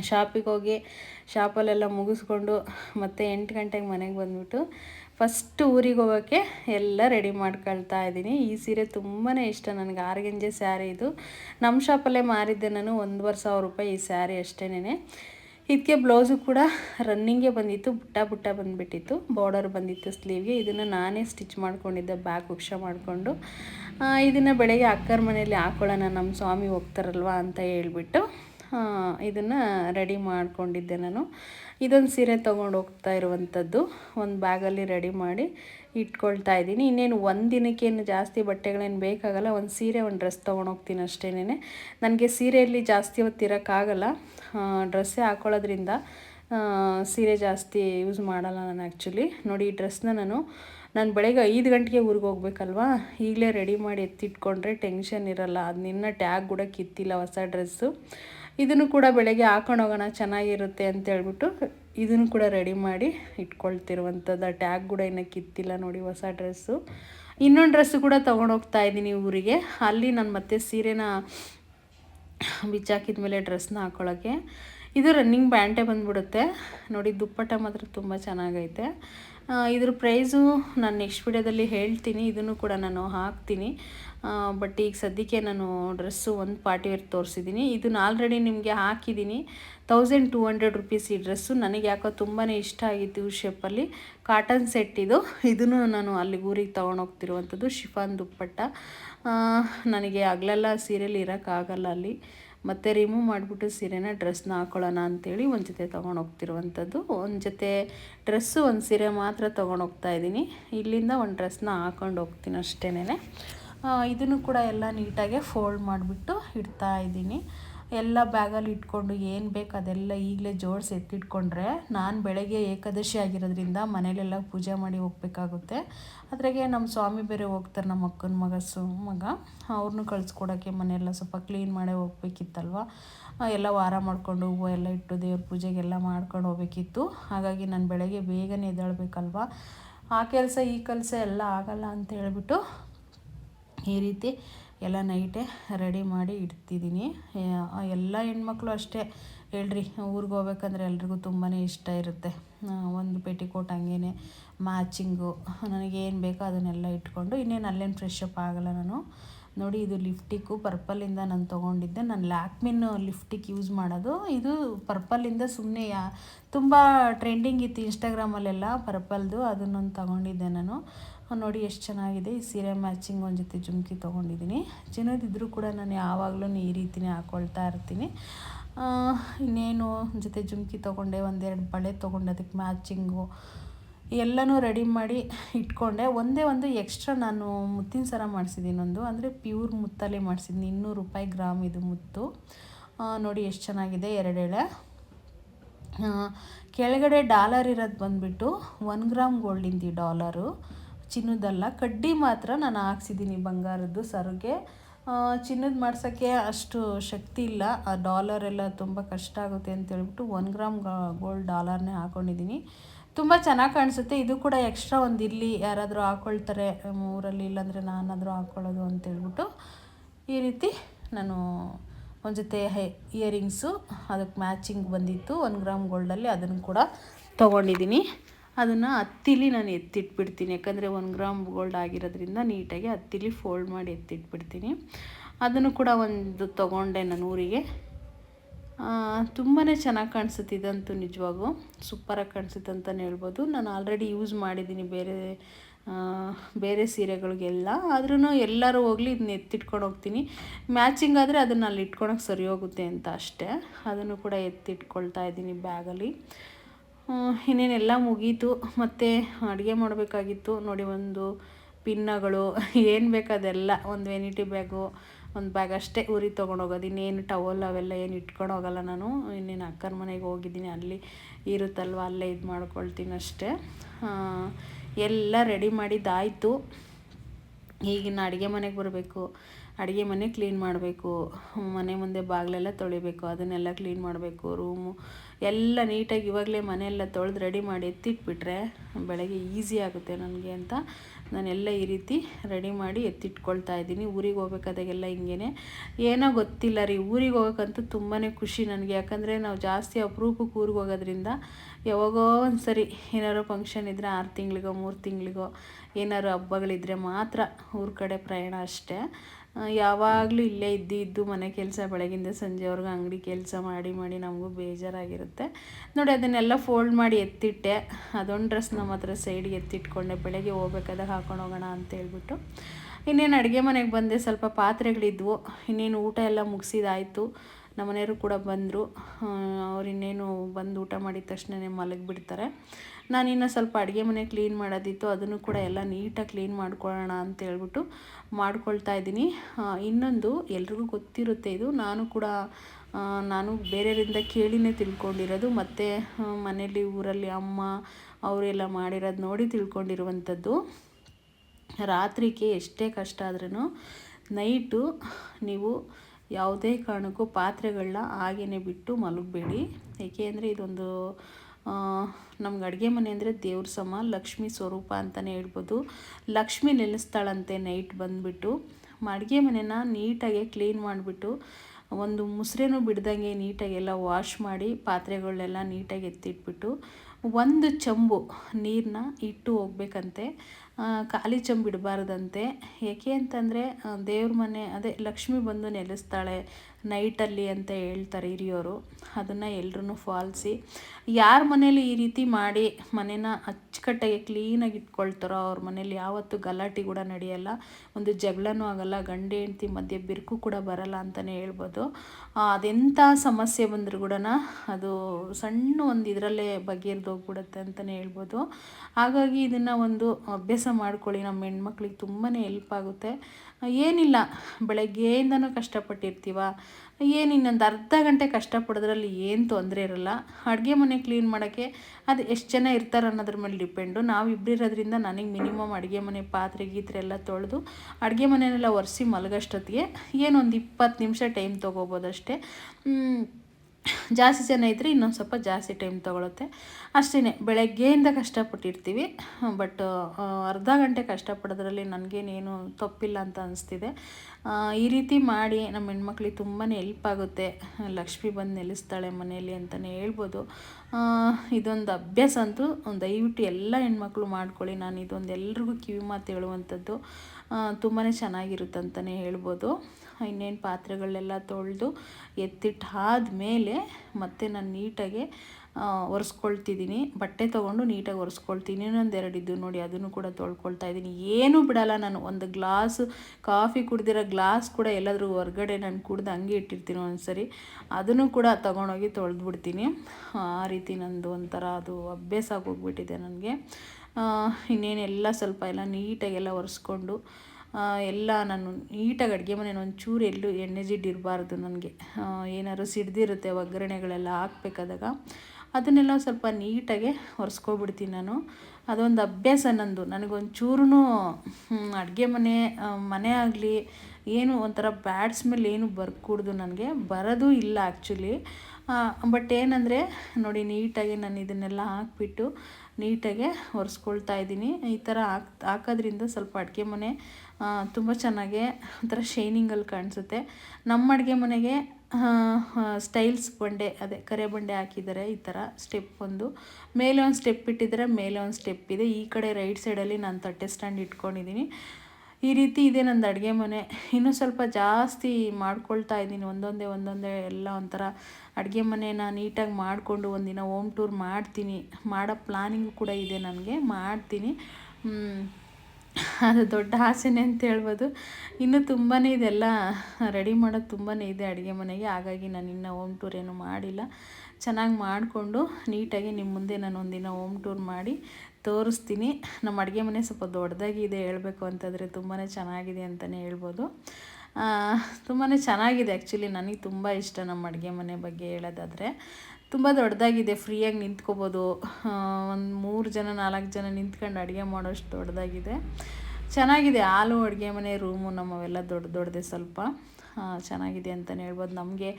ಶಾಪಿಗೆ ಹೋಗಿ, ಶಾಪಲ್ಲೆಲ್ಲ ಮುಗಿಸ್ಕೊಂಡು ಮತ್ತೆ ಎಂಟು ಗಂಟೆಗೆ ಮನೆಗೆ ಬಂದುಬಿಟ್ಟು ಫಸ್ಟ್ ಊರಿಗೆ ಹೋಗೋಕ್ಕೆ ಎಲ್ಲ ರೆಡಿ ಮಾಡ್ಕೊಳ್ತಾ ಇದ್ದೀನಿ. ಈ ಸೀರೆ ತುಂಬಾ ಇಷ್ಟ ನನಗೆ. ಆರ್ಗೆಂಜೆ ಸ್ಯಾರಿ ಇದು. ನಮ್ಮ ಶಾಪಲ್ಲೇ ಮಾರಿದ್ದೆ ನಾನು ಒಂದುವರೆ ಸಾವಿರ ರೂಪಾಯಿ ಈ ಸ್ಯಾರಿ ಅಷ್ಟೇನೆ ಇದಕ್ಕೆ ಬ್ಲೌಸು ಕೂಡ ರನ್ನಿಂಗೇ ಬಂದಿತ್ತು, ಬುಟ್ಟ ಬುಟ್ಟ ಬಂದುಬಿಟ್ಟಿತ್ತು ಬಾರ್ಡರ್ ಬಂದಿತ್ತು ಸ್ಲೀವ್ಗೆ ಇದನ್ನು ನಾನೇ ಸ್ಟಿಚ್ ಮಾಡ್ಕೊಂಡಿದ್ದೆ ಬ್ಯಾಕ್ ಉಕ್ಷ ಮಾಡಿಕೊಂಡು. ಇದನ್ನು ಬೆಳಗ್ಗೆ ಅಕ್ಕರ ಮನೆಯಲ್ಲಿ ಹಾಕೊಳ್ಳೋಣ ನಮ್ಮ ಸ್ವಾಮಿ ಹೋಗ್ತಾರಲ್ವ ಅಂತ ಹೇಳ್ಬಿಟ್ಟು ಇದನ್ನು ರೆಡಿ ಮಾಡ್ಕೊಂಡಿದ್ದೆ ನಾನು. ಇದೊಂದು ಸೀರೆ ತೊಗೊಂಡು ಹೋಗ್ತಾ ಇರುವಂಥದ್ದು ಒಂದು ಬ್ಯಾಗಲ್ಲಿ ರೆಡಿ ಮಾಡಿ ಇಟ್ಕೊಳ್ತಾ ಇದ್ದೀನಿ. ಇನ್ನೇನು ಒಂದು ದಿನಕ್ಕೇನು ಜಾಸ್ತಿ ಬಟ್ಟೆಗಳೇನು ಬೇಕಾಗಲ್ಲ, ಒಂದು ಸೀರೆ, ಒಂದು ಡ್ರೆಸ್ ತೊಗೊಂಡು ಹೋಗ್ತೀನಿ ಅಷ್ಟೇನೆ ನನಗೆ ಸೀರೆಯಲ್ಲಿ ಜಾಸ್ತಿ ಹೊತ್ತಿರೋಕ್ಕಾಗಲ್ಲ ಡ್ರೆಸ್ಸೇ ಹಾಕೊಳ್ಳೋದ್ರಿಂದ ಸೀರೆ ಜಾಸ್ತಿ ಯೂಸ್ ಮಾಡಲ್ಲ ನಾನು ಆ್ಯಕ್ಚುಲಿ ನೋಡಿ ಈ ಡ್ರೆಸ್ನ ನಾನು ನಾನು ಬೆಳಗ್ಗೆ ಐದು ಗಂಟೆಗೆ ಊರಿಗೆ ಹೋಗ್ಬೇಕಲ್ವಾ? ಈಗಲೇ ರೆಡಿ ಮಾಡಿ ಎತ್ತಿಟ್ಕೊಂಡ್ರೆ ಟೆನ್ಷನ್ ಇರಲ್ಲ. ಅದು ನಿನ್ನ ಟ್ಯಾಗ್ ಕೂಡ ಕಿತ್ತಿಲ್ಲ ಹೊಸ ಡ್ರೆಸ್ಸು. ಇದನ್ನು ಕೂಡ ಬೆಳಗ್ಗೆ ಹಾಕೊಂಡು ಹೋಗೋಣ ಚೆನ್ನಾಗಿರುತ್ತೆ ಅಂತ ಹೇಳ್ಬಿಟ್ಟು ಇದನ್ನು ಕೂಡ ರೆಡಿ ಮಾಡಿ ಇಟ್ಕೊಳ್ತಿರುವಂಥದ್ದು. ಆ ಟ್ಯಾಗ್ ಕೂಡ ಇನ್ನು ಕಿತ್ತಿಲ್ಲ ನೋಡಿ ಹೊಸ ಡ್ರೆಸ್ಸು ಇನ್ನೊಂದು ಡ್ರೆಸ್ಸು ಕೂಡ ತೊಗೊಂಡು ಹೋಗ್ತಾ ಇದ್ದೀನಿ ಊರಿಗೆ. ಅಲ್ಲಿ ನಾನು ಮತ್ತೆ ಸೀರೆನ ಬಿಚ್ಚಾಕಿದ ಮೇಲೆ ಡ್ರೆಸ್ನ ಹಾಕೊಳ್ಳೋಕ್ಕೆ ಇದು ರನ್ನಿಂಗ್ ಬ್ಯಾಂಟೇ ಬಂದ್ಬಿಡುತ್ತೆ. ನೋಡಿ ದುಪ್ಪಟ್ಟ ಮಾತ್ರ ತುಂಬ ಚೆನ್ನಾಗೈತೆ. ಇದ್ರ ಪ್ರೈಸು ನಾನು ನೆಕ್ಸ್ಟ್ ವಿಡಿಯೋದಲ್ಲಿ ಹೇಳ್ತೀನಿ. ಇದನ್ನು ಕೂಡ ನಾನು ಹಾಕ್ತೀನಿ. ಬಟ್ ಈಗ ಸದ್ಯಕ್ಕೆ ನಾನು ಡ್ರೆಸ್ಸು ಒಂದು ಪಾರ್ಟಿ ವೇರ್ ತೋರಿಸಿದ್ದೀನಿ ಇದನ್ನು ಆಲ್ರೆಡಿ ನಿಮಗೆ ಹಾಕಿದ್ದೀನಿ ತೌಸಂಡ್ ಟೂ ಹಂಡ್ರೆಡ್ ರುಪೀಸ್ ಈ ಡ್ರೆಸ್ಸು ನನಗೆ ಯಾಕೋ ತುಂಬಾ ಇಷ್ಟ ಆಗಿತ್ತು ಶೇಪಲ್ಲಿ ಕಾಟನ್ ಸೆಟ್ ಇದು. ಇದನ್ನು ನಾನು ಅಲ್ಲಿ ಊರಿಗೆ ತೊಗೊಂಡೋಗ್ತಿರುವಂಥದ್ದು ಶಿಫಾನ್ ದುಪ್ಪಟ್ಟ. ನನಗೆ ಹಗಲೆಲ್ಲ ಸೀರೆಲಿ ಇರೋಕ್ಕಾಗಲ್ಲ ಅಲ್ಲಿ. ಮತ್ತು ರಿಮೂವ್ ಮಾಡಿಬಿಟ್ಟು ಸೀರೆನ ಡ್ರೆಸ್ನ ಹಾಕೊಳ್ಳೋಣ ಅಂತೇಳಿ ಒಂದು ಜೊತೆ ತೊಗೊಂಡು ಹೋಗ್ತಿರುವಂಥದ್ದು. ಒಂದು ಜೊತೆ ಡ್ರೆಸ್ಸು ಒಂದು ಸೀರೆ ಮಾತ್ರ ತೊಗೊಂಡೋಗ್ತಾ ಇದ್ದೀನಿ ಇಲ್ಲಿಂದ ಒಂದು ಡ್ರೆಸ್ನ ಹಾಕೊಂಡು ಹೋಗ್ತೀನಿ ಅಷ್ಟೇನೆ ಇದನ್ನು ಕೂಡ ಎಲ್ಲ ನೀಟಾಗೆ ಫೋಲ್ಡ್ ಮಾಡಿಬಿಟ್ಟು ಇಡ್ತಾ ಇದ್ದೀನಿ. ಎಲ್ಲ ಬ್ಯಾಗಲ್ಲಿ ಇಟ್ಕೊಂಡು ಏನು ಬೇಕು ಅದೆಲ್ಲ ಈಗಲೇ ಜೋಡಿಸಿ ಎತ್ತಿಟ್ಕೊಂಡ್ರೆ ನಾನು ಬೆಳಗ್ಗೆ ಏಕಾದಶಿ ಆಗಿರೋದ್ರಿಂದ ಮನೇಲೆಲ್ಲ ಪೂಜೆ ಮಾಡಿ ಹೋಗ್ಬೇಕಾಗುತ್ತೆ. ಅದ್ರಾಗೆ ನಮ್ಮ ಸ್ವಾಮಿ ಬೇರೆ ಹೋಗ್ತಾರೆ, ನಮ್ಮ ಅಕ್ಕನ ಮಗ, ಸು, ಮಗ. ಅವ್ರನ್ನೂ ಕಳಿಸ್ಕೊಡೋಕ್ಕೆ ಮನೆಯೆಲ್ಲ ಸ್ವಲ್ಪ ಕ್ಲೀನ್ ಮಾಡೇ ಹೋಗ್ಬೇಕಿತ್ತಲ್ವ? ಎಲ್ಲ ವಾರ ಮಾಡಿಕೊಂಡು ಹೂವು ಎಲ್ಲ ಇಟ್ಟು ದೇವ್ರ ಪೂಜೆಗೆಲ್ಲ ಮಾಡ್ಕೊಂಡು ಹೋಗ್ಬೇಕಿತ್ತು. ಹಾಗಾಗಿ ನಾನು ಬೆಳಗ್ಗೆ ಬೇಗನೆ ಎದ್ದೇಳಬೇಕಲ್ವ? ಆ ಕೆಲಸ ಈ ಕೆಲಸ ಎಲ್ಲ ಆಗಲ್ಲ ಅಂತ ಹೇಳ್ಬಿಟ್ಟು ಈ ರೀತಿ ಎಲ್ಲ ನೈಟೇ ರೆಡಿ ಮಾಡಿ ಇಡ್ತಿದ್ದೀನಿ. ಎಲ್ಲ ಹೆಣ್ಮಕ್ಳು ಅಷ್ಟೇ. ಹೇಳ್ರಿ, ಊರಿಗೆ ಹೋಗ್ಬೇಕಂದ್ರೆ ಎಲ್ರಿಗೂ ತುಂಬಾ ಇಷ್ಟ ಇರುತ್ತೆ. ಒಂದು ಪೆಟಿಕೋಟ್ ಹಂಗೇನೆ, ಮ್ಯಾಚಿಂಗು, ನನಗೇನು ಬೇಕೋ ಅದನ್ನೆಲ್ಲ ಇಟ್ಕೊಂಡು ಇನ್ನೇನು ಅಲ್ಲೇನು ಫ್ರೆಶ್ ಅಪ್ ಆಗಲ್ಲ ನಾನು. ನೋಡಿ, ಇದು ಲಿಫ್ಟಿಕ್ಕು ಪರ್ಪಲಿಂದ ನಾನು ತೊಗೊಂಡಿದ್ದೆ. ನಾನು ಲ್ಯಾಕ್ಮಿನ್ ಲಿಫ್ಟಿಕ್ ಯೂಸ್ ಮಾಡೋದು. ಇದು ಪರ್ಪಲಿಂದ ಸುಮ್ಮನೆ ಯಾ, ತುಂಬ ಟ್ರೆಂಡಿಂಗ್ ಇತ್ತು ಇನ್ಸ್ಟಾಗ್ರಾಮಲ್ಲೆಲ್ಲ ಪರ್ಪಲ್ದು ಅದನ್ನೊಂದು ತೊಗೊಂಡಿದ್ದೆ ನಾನು. ನೋಡಿ ಎಷ್ಟು ಚೆನ್ನಾಗಿದೆ. ಈ ಸೀರೆ ಮ್ಯಾಚಿಂಗ್ ಒಂದು ಜೊತೆ ಜುಮ್ಕಿ ತೊಗೊಂಡಿದ್ದೀನಿ ಚಿನ್ನದಿದ್ದರೂ ಕೂಡ ನಾನು ಯಾವಾಗಲೂ ಈ ರೀತಿನೇ ಹಾಕ್ಕೊಳ್ತಾ ಇರ್ತೀನಿ. ಇನ್ನೇನು ಜೊತೆ ಜುಮ್ಕಿ ತೊಗೊಂಡೆ, ಒಂದೆರಡು ಬಳೆ ತೊಗೊಂಡೆ ಅದಕ್ಕೆ ಮ್ಯಾಚಿಂಗು ಎಲ್ಲನೂ ರೆಡಿ ಮಾಡಿ ಇಟ್ಕೊಂಡೆ. ಒಂದೇ ಒಂದು ಎಕ್ಸ್ಟ್ರಾ ನಾನು ಮುತ್ತಿನ ಸರ ಮಾಡಿಸಿದ್ದೀನಿ ಒಂದು. ಅಂದರೆ ಪ್ಯೂರ್ ಮುತ್ತಲ್ಲಿ ಮಾಡಿಸಿದ್ದೀನಿ ಇನ್ನೂರು ರೂಪಾಯಿ ಗ್ರಾಮ್ ಇದು ಮುತ್ತು. ನೋಡಿ ಎಷ್ಟು ಚೆನ್ನಾಗಿದೆ ಎರಡೆಳೆ ಕೆಳಗಡೆ ಡಾಲರ್ ಇರೋದು ಬಂದುಬಿಟ್ಟು ಒನ್ ಗ್ರಾಮ್ ಗೋಲ್ಡಿಂದು ಡಾಲರು ಚಿನ್ನದಲ್ಲ. ಕಡ್ಡಿ ಮಾತ್ರ ನಾನು ಹಾಕ್ಸಿದ್ದೀನಿ ಬಂಗಾರದ್ದು ಸರಿಗೆ. ಚಿನ್ನದ ಮಾಡ್ಸೋಕ್ಕೆ ಅಷ್ಟು ಶಕ್ತಿ ಇಲ್ಲ. ಆ ಡಾಲರ್ ಎಲ್ಲ ತುಂಬ ಕಷ್ಟ ಆಗುತ್ತೆ ಅಂತ ಹೇಳ್ಬಿಟ್ಟು ಒನ್ ಗ್ರಾಮ್ ಗೋಲ್ಡ್ ಡಾಲರ್ನೇ ಹಾಕ್ಕೊಂಡಿದ್ದೀನಿ ತುಂಬ ಚೆನ್ನಾಗಿ ಕಾಣಿಸುತ್ತೆ. ಇದು ಕೂಡ ಎಕ್ಸ್ಟ್ರಾ ಒಂದು ಇರಲಿ ಯಾರಾದರೂ ಹಾಕ್ಕೊಳ್ತಾರೆ ಊರಲ್ಲಿ ಇಲ್ಲಾಂದರೆ ನಾನಾದರೂ ಹಾಕ್ಕೊಳ್ಳೋದು ಅಂತೇಳ್ಬಿಟ್ಟು ಈ ರೀತಿ ನಾನು ಒಂದು ಜೊತೆ ಹೈ ಇಯರಿಂಗ್ಸು ಅದಕ್ಕೆ ಮ್ಯಾಚಿಂಗ್ ಬಂದಿತ್ತು. ಒಂದು ಗ್ರಾಮ್ ಗೋಲ್ಡಲ್ಲಿ ಅದನ್ನು ಕೂಡ ತೊಗೊಂಡಿದ್ದೀನಿ. ಅದನ್ನು ಹತ್ತಿಲಿ ನಾನು ಎತ್ತಿಟ್ಬಿಡ್ತೀನಿ. ಯಾಕಂದರೆ ಒಂದು ಗ್ರಾಮ್ ಗೋಲ್ಡ್ ಆಗಿರೋದ್ರಿಂದ ನೀಟಾಗಿ ಹತ್ತಿಲಿ ಫೋಲ್ಡ್ ಮಾಡಿ ಎತ್ತಿಟ್ಬಿಡ್ತೀನಿ. ಅದನ್ನು ಕೂಡ ಒಂದು ತೊಗೊಂಡೆ ನಾನು ಊರಿಗೆ. ತುಂಬಾ ಚೆನ್ನಾಗಿ ಕಾಣಿಸುತ್ತೆ ಇದಂತೂ ನಿಜವಾಗೂ ಸೂಪರಾಗಿ ಕಾಣಿಸುತ್ತೆ ಅಂತಲೇ ಹೇಳ್ಬೋದು. ನಾನು ಆಲ್ರೆಡಿ ಯೂಸ್ ಮಾಡಿದ್ದೀನಿ ಬೇರೆ ಬೇರೆ ಸೀರೆಗಳಿಗೆಲ್ಲ. ಆದ್ರೂ ಎಲ್ಲರೂ ಹೋಗಲಿ ಇದನ್ನ ಎತ್ತಿಟ್ಕೊಂಡು ಹೋಗ್ತೀನಿ. ಮ್ಯಾಚಿಂಗ್ ಆದರೆ ಅದನ್ನು ಅಲ್ಲಿ ಇಟ್ಕೊಳಕ್ಕೆ ಸರಿ ಹೋಗುತ್ತೆ ಅಂತ ಅಷ್ಟೇ. ಅದನ್ನು ಕೂಡ ಎತ್ತಿಟ್ಕೊಳ್ತಾ ಇದ್ದೀನಿ ಬ್ಯಾಗಲ್ಲಿ ಇನ್ನೇನೆಲ್ಲ ಮುಗೀತು. ಮತ್ತು ಅಡುಗೆ ಮಾಡಬೇಕಾಗಿತ್ತು. ನೋಡಿ, ಒಂದು ಪಿನ್ನಗಳು. ಏನು ಬೇಕಾದೆಲ್ಲ ಒಂದು ವೆನಿಟಿ ಬ್ಯಾಗು ಒಂದು ಬ್ಯಾಗ್ ಅಷ್ಟೇ ಉರಿ ತೊಗೊಂಡೋಗೋದು. ಇನ್ನೇನು ಟವಲ್ ಅವೆಲ್ಲ ಏನು ಇಟ್ಕೊಂಡು ಹೋಗಲ್ಲ ನಾನು. ಇನ್ನೇನು ಅಕ್ಕನ ಮನೆಗೆ ಹೋಗಿದ್ದೀನಿ. ಅಲ್ಲಿ ಇರುತ್ತಲ್ವ, ಅಲ್ಲೇ ಇದು ಮಾಡ್ಕೊಳ್ತೀನಿ ಅಷ್ಟೇ. ಎಲ್ಲ ರೆಡಿ ಮಾಡಿದ್ದಾಯಿತು. ಈಗಿನ ಅಡುಗೆ ಮನೆಗೆ ಬರಬೇಕು. ಅಡುಗೆ ಮನೆ ಕ್ಲೀನ್ ಮಾಡಬೇಕು. ಮನೆ ಮುಂದೆ ಬಾಗಿಲೆಲ್ಲ ತೊಳಿಬೇಕು. ಅದನ್ನೆಲ್ಲ ಕ್ಲೀನ್ ಮಾಡಬೇಕು. ರೂಮು ಎಲ್ಲ ನೀಟಾಗಿ ಇವಾಗಲೇ ಮನೆಯೆಲ್ಲ ತೊಳೆದು ರೆಡಿ ಮಾಡಿ ಎತ್ತಿಟ್ಬಿಟ್ರೆ ಬೆಳಗ್ಗೆ ಈಸಿ ಆಗುತ್ತೆ ನನಗೆ ಅಂತ ನಾನೆಲ್ಲ ಈ ರೀತಿ ರೆಡಿ ಮಾಡಿ ಎತ್ತಿಟ್ಕೊಳ್ತಾ ಇದ್ದೀನಿ. ಊರಿಗೆ ಹೋಗ್ಬೇಕಾದಾಗೆಲ್ಲ ಹಿಂಗೇ ಏನೋ ಗೊತ್ತಿಲ್ಲ ರೀ, ಊರಿಗೆ ಹೋಗೋಕ್ಕಂತೂ ತುಂಬಾ ಖುಷಿ ನನಗೆ. ಯಾಕಂದರೆ ನಾವು ಜಾಸ್ತಿ ಅಪರೂಪಕ್ಕೆ ಊರಿಗೆ ಹೋಗೋದ್ರಿಂದ ಯಾವಾಗೋ ಒಂದು ಸರಿ ಏನಾರು ಫಂಕ್ಷನ್ ಇದ್ದರೆ ಆರು ತಿಂಗಳಿಗೋ, ಮೂರು ತಿಂಗಳಿಗೋ ಏನಾರು ಹಬ್ಬಗಳಿದ್ರೆ ಮಾತ್ರ ಊರ ಕಡೆ ಪ್ರಯಾಣ ಅಷ್ಟೇ. ಯಾವಾಗಲೂ ಇಲ್ಲೇ ಇದ್ದು ಇದ್ದು ಮನೆ ಕೆಲಸ, ಬೆಳಗಿಂದ ಸಂಜೆವರೆಗೂ ಅಂಗಡಿ ಕೆಲಸ ಮಾಡಿ ಮಾಡಿ ನಮಗೂ ಬೇಜಾರಾಗಿರುತ್ತೆ. ನೋಡಿ, ಅದನ್ನೆಲ್ಲ ಫೋಲ್ಡ್ ಮಾಡಿ ಎತ್ತಿಟ್ಟೆ. ಅದೊಂದು ಡ್ರೆಸ್ ನಮ್ಮ ಹತ್ರ ಸೈಡ್ಗೆ ಎತ್ತಿಟ್ಕೊಂಡೆ. ಬೆಳಗ್ಗೆ ಹೋಗ್ಬೇಕಾದಾಗ ಹಾಕೊಂಡು ಹೋಗೋಣ ಅಂತ ಹೇಳ್ಬಿಟ್ಟು. ಇನ್ನೇನು ಅಡುಗೆ ಮನೆಗೆ ಬಂದೆ. ಸ್ವಲ್ಪ ಪಾತ್ರೆಗಳಿದ್ವು. ಇನ್ನೇನು ಊಟ ಎಲ್ಲ ಮುಗಿಸಿದಾಯಿತು. ನಮ್ಮನೆಯವರು ಕೂಡ ಬಂದರು. ಅವ್ರು ಇನ್ನೇನು ಬಂದು ಊಟ ಮಾಡಿದ ತಕ್ಷಣವೇ ಮಲಗಿಬಿಡ್ತಾರೆ. ನಾನಿನ್ನು ಸ್ವಲ್ಪ ಅಡುಗೆ ಮನೆ ಕ್ಲೀನ್ ಮಾಡೋದಿತ್ತು, ಅದನ್ನು ಕೂಡ ಎಲ್ಲ ನೀಟಾಗಿ ಕ್ಲೀನ್ ಮಾಡ್ಕೊಳ್ಳೋಣ ಅಂತ ಹೇಳ್ಬಿಟ್ಟು ಮಾಡ್ಕೊಳ್ತಾ ಇದ್ದೀನಿ. ಇನ್ನೊಂದು ಎಲ್ರಿಗೂ ಗೊತ್ತಿರುತ್ತೆ ಇದು. ನಾನು ಕೂಡ ನಾನು ಬೇರೆಯವರಿಂದ ಕೇಳಿನೇ ತಿಳ್ಕೊಂಡಿರೋದು, ಮತ್ತು ಮನೇಲಿ ಊರಲ್ಲಿ ಅಮ್ಮ ಅವರೆಲ್ಲ ಮಾಡಿರೋದು ನೋಡಿ ತಿಳ್ಕೊಂಡಿರುವಂಥದ್ದು. ರಾತ್ರಿಗೆ ಎಷ್ಟೇ ಕಷ್ಟ ಆದ್ರೂ ನೈಟು ನೀವು ಯಾವುದೇ ಕಾರಣಕ್ಕೂ ಪಾತ್ರೆಗಳನ್ನ ಹಾಗೇ ಬಿಟ್ಟು ಮಲಗಬೇಡಿ. ಏಕೆ ಅಂದರೆ ಇದೊಂದು ನಮ್ಗೆ ಅಡುಗೆ ಮನೆ ಅಂದರೆ ದೇವ್ರ ಸಮ, ಲಕ್ಷ್ಮಿ ಸ್ವರೂಪ ಅಂತಲೇ ಹೇಳ್ಬೋದು. ಲಕ್ಷ್ಮಿ ನೆಲೆಸ್ತಾಳಂತೆ ನೈಟ್ ಬಂದುಬಿಟ್ಟು. ಅಡುಗೆ ಮನೆನ ನೀಟಾಗಿ ಕ್ಲೀನ್ ಮಾಡಿಬಿಟ್ಟು, ಒಂದು ಮುಸ್ರೇನು ಬಿಡ್ದಂಗೆ ನೀಟಾಗಿ ಎಲ್ಲ ವಾಶ್ ಮಾಡಿ ಪಾತ್ರೆಗಳನ್ನೆಲ್ಲ ನೀಟಾಗಿ ಎತ್ತಿಟ್ಬಿಟ್ಟು, ಒಂದು ಚಂಬು ನೀರನ್ನ ಇಟ್ಟು ಹೋಗ್ಬೇಕಂತೆ. ಖಾಲಿ ಚಂಬು ಇಡಬಾರ್ದಂತೆ. ಏಕೆ ಅಂತಂದರೆ ದೇವ್ರ ಮನೆ, ಅದೇ ಲಕ್ಷ್ಮಿ ಬಂದು ನೆಲೆಸ್ತಾಳೆ. ನೈಟಲ್ಲಿ ಅಂತ ಹೇಳ್ತಾರೆ ಹಿರಿಯೋರು, ಅದನ್ನು ಎಲ್ಲರೂ ಫಾಲಿಸಿ. ಯಾರ ಮನೇಲಿ ಈ ರೀತಿ ಮಾಡಿ ಮನೇನ ಅಚ್ಚುಕಟ್ಟಾಗಿ ಕ್ಲೀನಾಗಿ ಇಟ್ಕೊಳ್ತಾರೋ ಅವ್ರ ಮನೇಲಿ ಯಾವತ್ತೂ ಗಲಾಟೆ ಕೂಡ ನಡೆಯಲ್ಲ. ಒಂದು ಜಗಳನೂ ಆಗಲ್ಲ, ಗಂಡ ಹೆಂಡತಿ ಮಧ್ಯೆ ಬಿರುಕು ಕೂಡ ಬರಲ್ಲ ಅಂತಲೇ ಹೇಳ್ಬೋದು. ಅದೆಂಥ ಸಮಸ್ಯೆ ಬಂದರೂ ಕೂಡ ಅದು ಸಣ್ಣ ಒಂದು ಇದರಲ್ಲೇ ಬಗೆಹರಿದೋಗ್ಬಿಡುತ್ತೆ ಅಂತಲೇ ಹೇಳ್ಬೋದು. ಹಾಗಾಗಿ ಇದನ್ನು ಒಂದು ಅಭ್ಯಾಸ ಮಾಡ್ಕೊಳ್ಳಿ, ನಮ್ಮ ಹೆಣ್ಮಕ್ಳಿಗೆ ತುಂಬಾ ಹೆಲ್ಪ್ ಆಗುತ್ತೆ. ಏನಿಲ್ಲ. ಬೆಳಗ್ಗೆಯಿಂದನೂ ಕಷ್ಟಪಟ್ಟಿರ್ತೀವ. ಏನು ಇನ್ನೊಂದು ಅರ್ಧ ಗಂಟೆ ಕಷ್ಟಪಡೋದ್ರಲ್ಲಿ ಏನು ತೊಂದರೆ ಇರಲ್ಲ. ಅಡುಗೆ ಮನೆ ಕ್ಲೀನ್ ಮಾಡೋಕ್ಕೆ ಅದು ಎಷ್ಟು ಜನ ಇರ್ತಾರೆ ಅನ್ನೋದ್ರ ಮೇಲೆ ಡಿಪೆಂಡು ನಾವು ಇಬ್ಬರಿರೋದ್ರಿಂದ ನನಗೆ ಮಿನಿಮಮ್ ಅಡುಗೆ ಮನೆ ಪಾತ್ರೆ ಗೀತ್ರೆ ಎಲ್ಲ ತೊಳೆದು ಅಡುಗೆ ಮನೆಯೆಲ್ಲ ಒರೆಸಿ ಮಲಗೋಷ್ಟೊತ್ತಿಗೆ ಏನೊಂದು ಇಪ್ಪತ್ತು ನಿಮಿಷ ಟೈಮ್ ತೊಗೋಬೋದಷ್ಟೇ. ಜಾಸ್ತಿ ಜನ ಇದ್ದರೆ ಇನ್ನೊಂದು ಸ್ವಲ್ಪ ಜಾಸ್ತಿ ಟೈಮ್ ತೊಗೊಳುತ್ತೆ. ಅಷ್ಟೇ ಬೆಳಗ್ಗೆಯಿಂದ ಕಷ್ಟಪಟ್ಟಿರ್ತೀವಿ. ಬಟ್ ಅರ್ಧ ಗಂಟೆ ಕಷ್ಟಪಡೋದ್ರಲ್ಲಿ ನನಗೇನೇನು ತಪ್ಪಿಲ್ಲ ಅಂತ ಅನಿಸ್ತಿದೆ. ಈ ರೀತಿ ಮಾಡಿ ನಮ್ಮ ಹೆಣ್ಮಕ್ಳಿಗೆ ತುಂಬಾ ಹೆಲ್ಪ್ ಆಗುತ್ತೆ. ಲಕ್ಷ್ಮಿ ಬಂದು ನೆಲೆಸ್ತಾಳೆ ಮನೆಯಲ್ಲಿ ಅಂತಲೇ ಹೇಳ್ಬೋದು. ಇದೊಂದು ಅಭ್ಯಾಸ ಅಂತೂ ದಯವಿಟ್ಟು ಎಲ್ಲ ಹೆಣ್ಮಕ್ಳು ಮಾಡ್ಕೊಳ್ಳಿ. ನಾನು ಇದೊಂದು ಎಲ್ರಿಗೂ ಕಿವಿ ಮಾತು ಹೇಳುವಂಥದ್ದು ತುಂಬಾ ಚೆನ್ನಾಗಿರುತ್ತಂತಲೇ ಹೇಳ್ಬೋದು. ಇನ್ನೇನು ಪಾತ್ರೆಗಳನ್ನೆಲ್ಲ ತೊಳೆದು ಎತ್ತಿಟ್ಟು ಆದಮೇಲೆ ಮತ್ತೆ ನಾನು ನೀಟಾಗೆ ಒರೆಸ್ಕೊಳ್ತಿದ್ದೀನಿ ಬಟ್ಟೆ ತೊಗೊಂಡು ನೀಟಾಗಿ ಒರೆಸ್ಕೊಳ್ತೀನಿ. ಇನ್ನೊಂದು ಎರಡು ಇದ್ದು ನೋಡಿ, ಅದನ್ನು ಕೂಡ ತೊಳ್ಕೊಳ್ತಾ ಇದ್ದೀನಿ ಏನೂ ಬಿಡಲ್ಲ ನಾನು. ಒಂದು ಗ್ಲಾಸ್ ಕಾಫಿ ಕುಡ್ದಿರೋ ಗ್ಲಾಸ್ ಕೂಡ ಎಲ್ಲಾದರೂ ಹೊರ್ಗಡೆ ನಾನು ಕುಡ್ದು ಹಂಗೆ ಇಟ್ಟಿರ್ತೀನಿ ಒಂದ್ಸರಿ. ಅದನ್ನು ಕೂಡ ತೊಗೊಂಡೋಗಿ ತೊಳೆದ್ಬಿಡ್ತೀನಿ. ಆ ರೀತಿ ನಂದು ಒಂಥರ ಅದು ಅಭ್ಯಾಸ ಆಗೋಗ್ಬಿಟ್ಟಿದೆ ನನಗೆ. ಇನ್ನೇನೆಲ್ಲ ಸ್ವಲ್ಪ ಎಲ್ಲ ನೀಟಾಗೆಲ್ಲ ಒರೆಸ್ಕೊಂಡು ಎಲ್ಲ ನಾನು ನೀಟಾಗಿ ಅಡುಗೆ ಮನೆ ಒಂಚೂರು ಎಲ್ಲೂ ಎಣ್ಣೆ ಜಿಡ್ಡಿರಬಾರ್ದು ನನಗೆ. ಏನಾದ್ರು ಸಿಡ್ದಿರುತ್ತೆ, ಒಗ್ಗರಣೆಗಳೆಲ್ಲ ಹಾಕ್ಬೇಕಾದಾಗ ಅದನ್ನೆಲ್ಲ ಸ್ವಲ್ಪ ನೀಟಾಗೆ ಒರೆಸ್ಕೊಬಿಡ್ತೀನಿ ನಾನು. ಅದೊಂದು ಅಭ್ಯಾಸ ನಂದು. ನನಗೊಂಚೂರು ಅಡುಗೆ ಮನೆ ಮನೆ ಆಗಲಿ, ಏನು ಒಂಥರ ಬ್ಯಾಡ್ ಸ್ಮೆಲ್ ಏನು ಬರ್ಕೂಡ್ದು ನನಗೆ ಬರೋದು ಇಲ್ಲ ಆ್ಯಕ್ಚುಲಿ. ಬಟ್ ಏನಂದರೆ ನೋಡಿ ನೀಟಾಗಿ ನಾನು ಇದನ್ನೆಲ್ಲ ಹಾಕ್ಬಿಟ್ಟು ನೀಟಾಗೆ ಒರೆಸ್ಕೊಳ್ತಾ ಇದ್ದೀನಿ. ಈ ಥರ ಹಾಕ್, ಹಾಕೋದ್ರಿಂದ ಸ್ವಲ್ಪ ಅಡುಗೆ ಮನೆ ತುಂಬ ಚೆನ್ನಾಗೆ ಒಂಥರ ಶೈನಿಂಗಲ್ಲಿ ಕಾಣಿಸುತ್ತೆ. ನಮ್ಮ ಅಡುಗೆ ಮನೆಗೆ ಸ್ಟೈಲ್ಸ್ ಬಂಡೆ, ಅದೇ ಕರೆ ಬಂಡೆ ಹಾಕಿದ್ದಾರೆ ಈ ಥರ ಸ್ಟೆಪ್ ಒಂದು. ಮೇಲೆ ಒಂದು ಸ್ಟೆಪ್ ಇಟ್ಟಿದ್ದಾರೆ, ಮೇಲೆ ಒಂದು ಸ್ಟೆಪ್ ಇದೆ. ಈ ಕಡೆ ರೈಟ್ ಸೈಡಲ್ಲಿ ನಾನು ತಟ್ಟೆ ಸ್ಟ್ಯಾಂಡ್ ಇಟ್ಕೊಂಡಿದ್ದೀನಿ. ಈ ರೀತಿ ಇದೆ ನಂದು ಅಡುಗೆ ಮನೆ. ಇನ್ನೂ ಸ್ವಲ್ಪ ಜಾಸ್ತಿ ಮಾಡ್ಕೊಳ್ತಾ ಇದ್ದೀನಿ. ಒಂದೊಂದೇ ಒಂದೊಂದೇ ಎಲ್ಲ ಒಂಥರ ಅಡುಗೆ ಮನೇನ ನೀಟಾಗಿ ಮಾಡಿಕೊಂಡು ಒಂದಿನ ಹೋಮ್ ಟೂರ್ ಮಾಡ್ತೀನಿ. ಮಾಡೋ ಪ್ಲಾನಿಂಗು ಕೂಡ ಇದೆ ನನಗೆ. ಮಾಡ್ತೀನಿ. ಅದು ದೊಡ್ಡ ಆಸೆನೇ ಅಂತ ಹೇಳ್ಬೋದು. ಇನ್ನೂ ತುಂಬಾ ಇದೆಲ್ಲ ರೆಡಿ ಮಾಡೋದು ತುಂಬಾ ಇದೆ ಅಡುಗೆ ಮನೆಗೆ. ಹಾಗಾಗಿ ನಾನು ಇನ್ನೂ ಹೋಮ್ ಟೂರ್ ಏನು ಮಾಡಿಲ್ಲ. ಚೆನ್ನಾಗಿ ಮಾಡಿಕೊಂಡು ನೀಟಾಗಿ ನಿಮ್ಮ ಮುಂದೆ ನಾನು ಒಂದಿನ ಹೋಮ್ ಟೂರ್ ಮಾಡಿ ತೋರಿಸ್ತೀನಿ. ನಮ್ಮ ಅಡುಗೆ ಮನೆ ಸ್ವಲ್ಪ ದೊಡ್ಡದಾಗಿ ಇದೆ ಹೇಳಬೇಕು ಅಂತಂದರೆ ತುಂಬಾ ಚೆನ್ನಾಗಿದೆ ಅಂತಲೇ ಹೇಳ್ಬೋದು. ತುಂಬಾ ಚೆನ್ನಾಗಿದೆ ಆ್ಯಕ್ಚುಲಿ ನನಗೆ ತುಂಬ ಇಷ್ಟ ನಮ್ಮ ಅಡುಗೆ ಮನೆ ಬಗ್ಗೆ ಹೇಳೋದಾದರೆ. ತುಂಬ ದೊಡ್ಡದಾಗಿದೆ, ಫ್ರೀಯಾಗಿ ನಿಂತ್ಕೋಬೋದು. ಒಂದು ಮೂರು ಜನ, ನಾಲ್ಕು ಜನ ನಿಂತ್ಕೊಂಡು ಅಡುಗೆ ಮಾಡೋಷ್ಟು ದೊಡ್ಡದಾಗಿದೆ. ಚೆನ್ನಾಗಿದೆ, ಹಾಲು ಅಡುಗೆ ಮನೆ, ರೂಮು ನಮ್ಮವೆಲ್ಲ ದೊಡ್ಡ, ದೊಡ್ಡದೇ ಸ್ವಲ್ಪ. ಚೆನ್ನಾಗಿದೆ ಅಂತಲೇ ಹೇಳ್ಬೋದು. ನಮಗೆ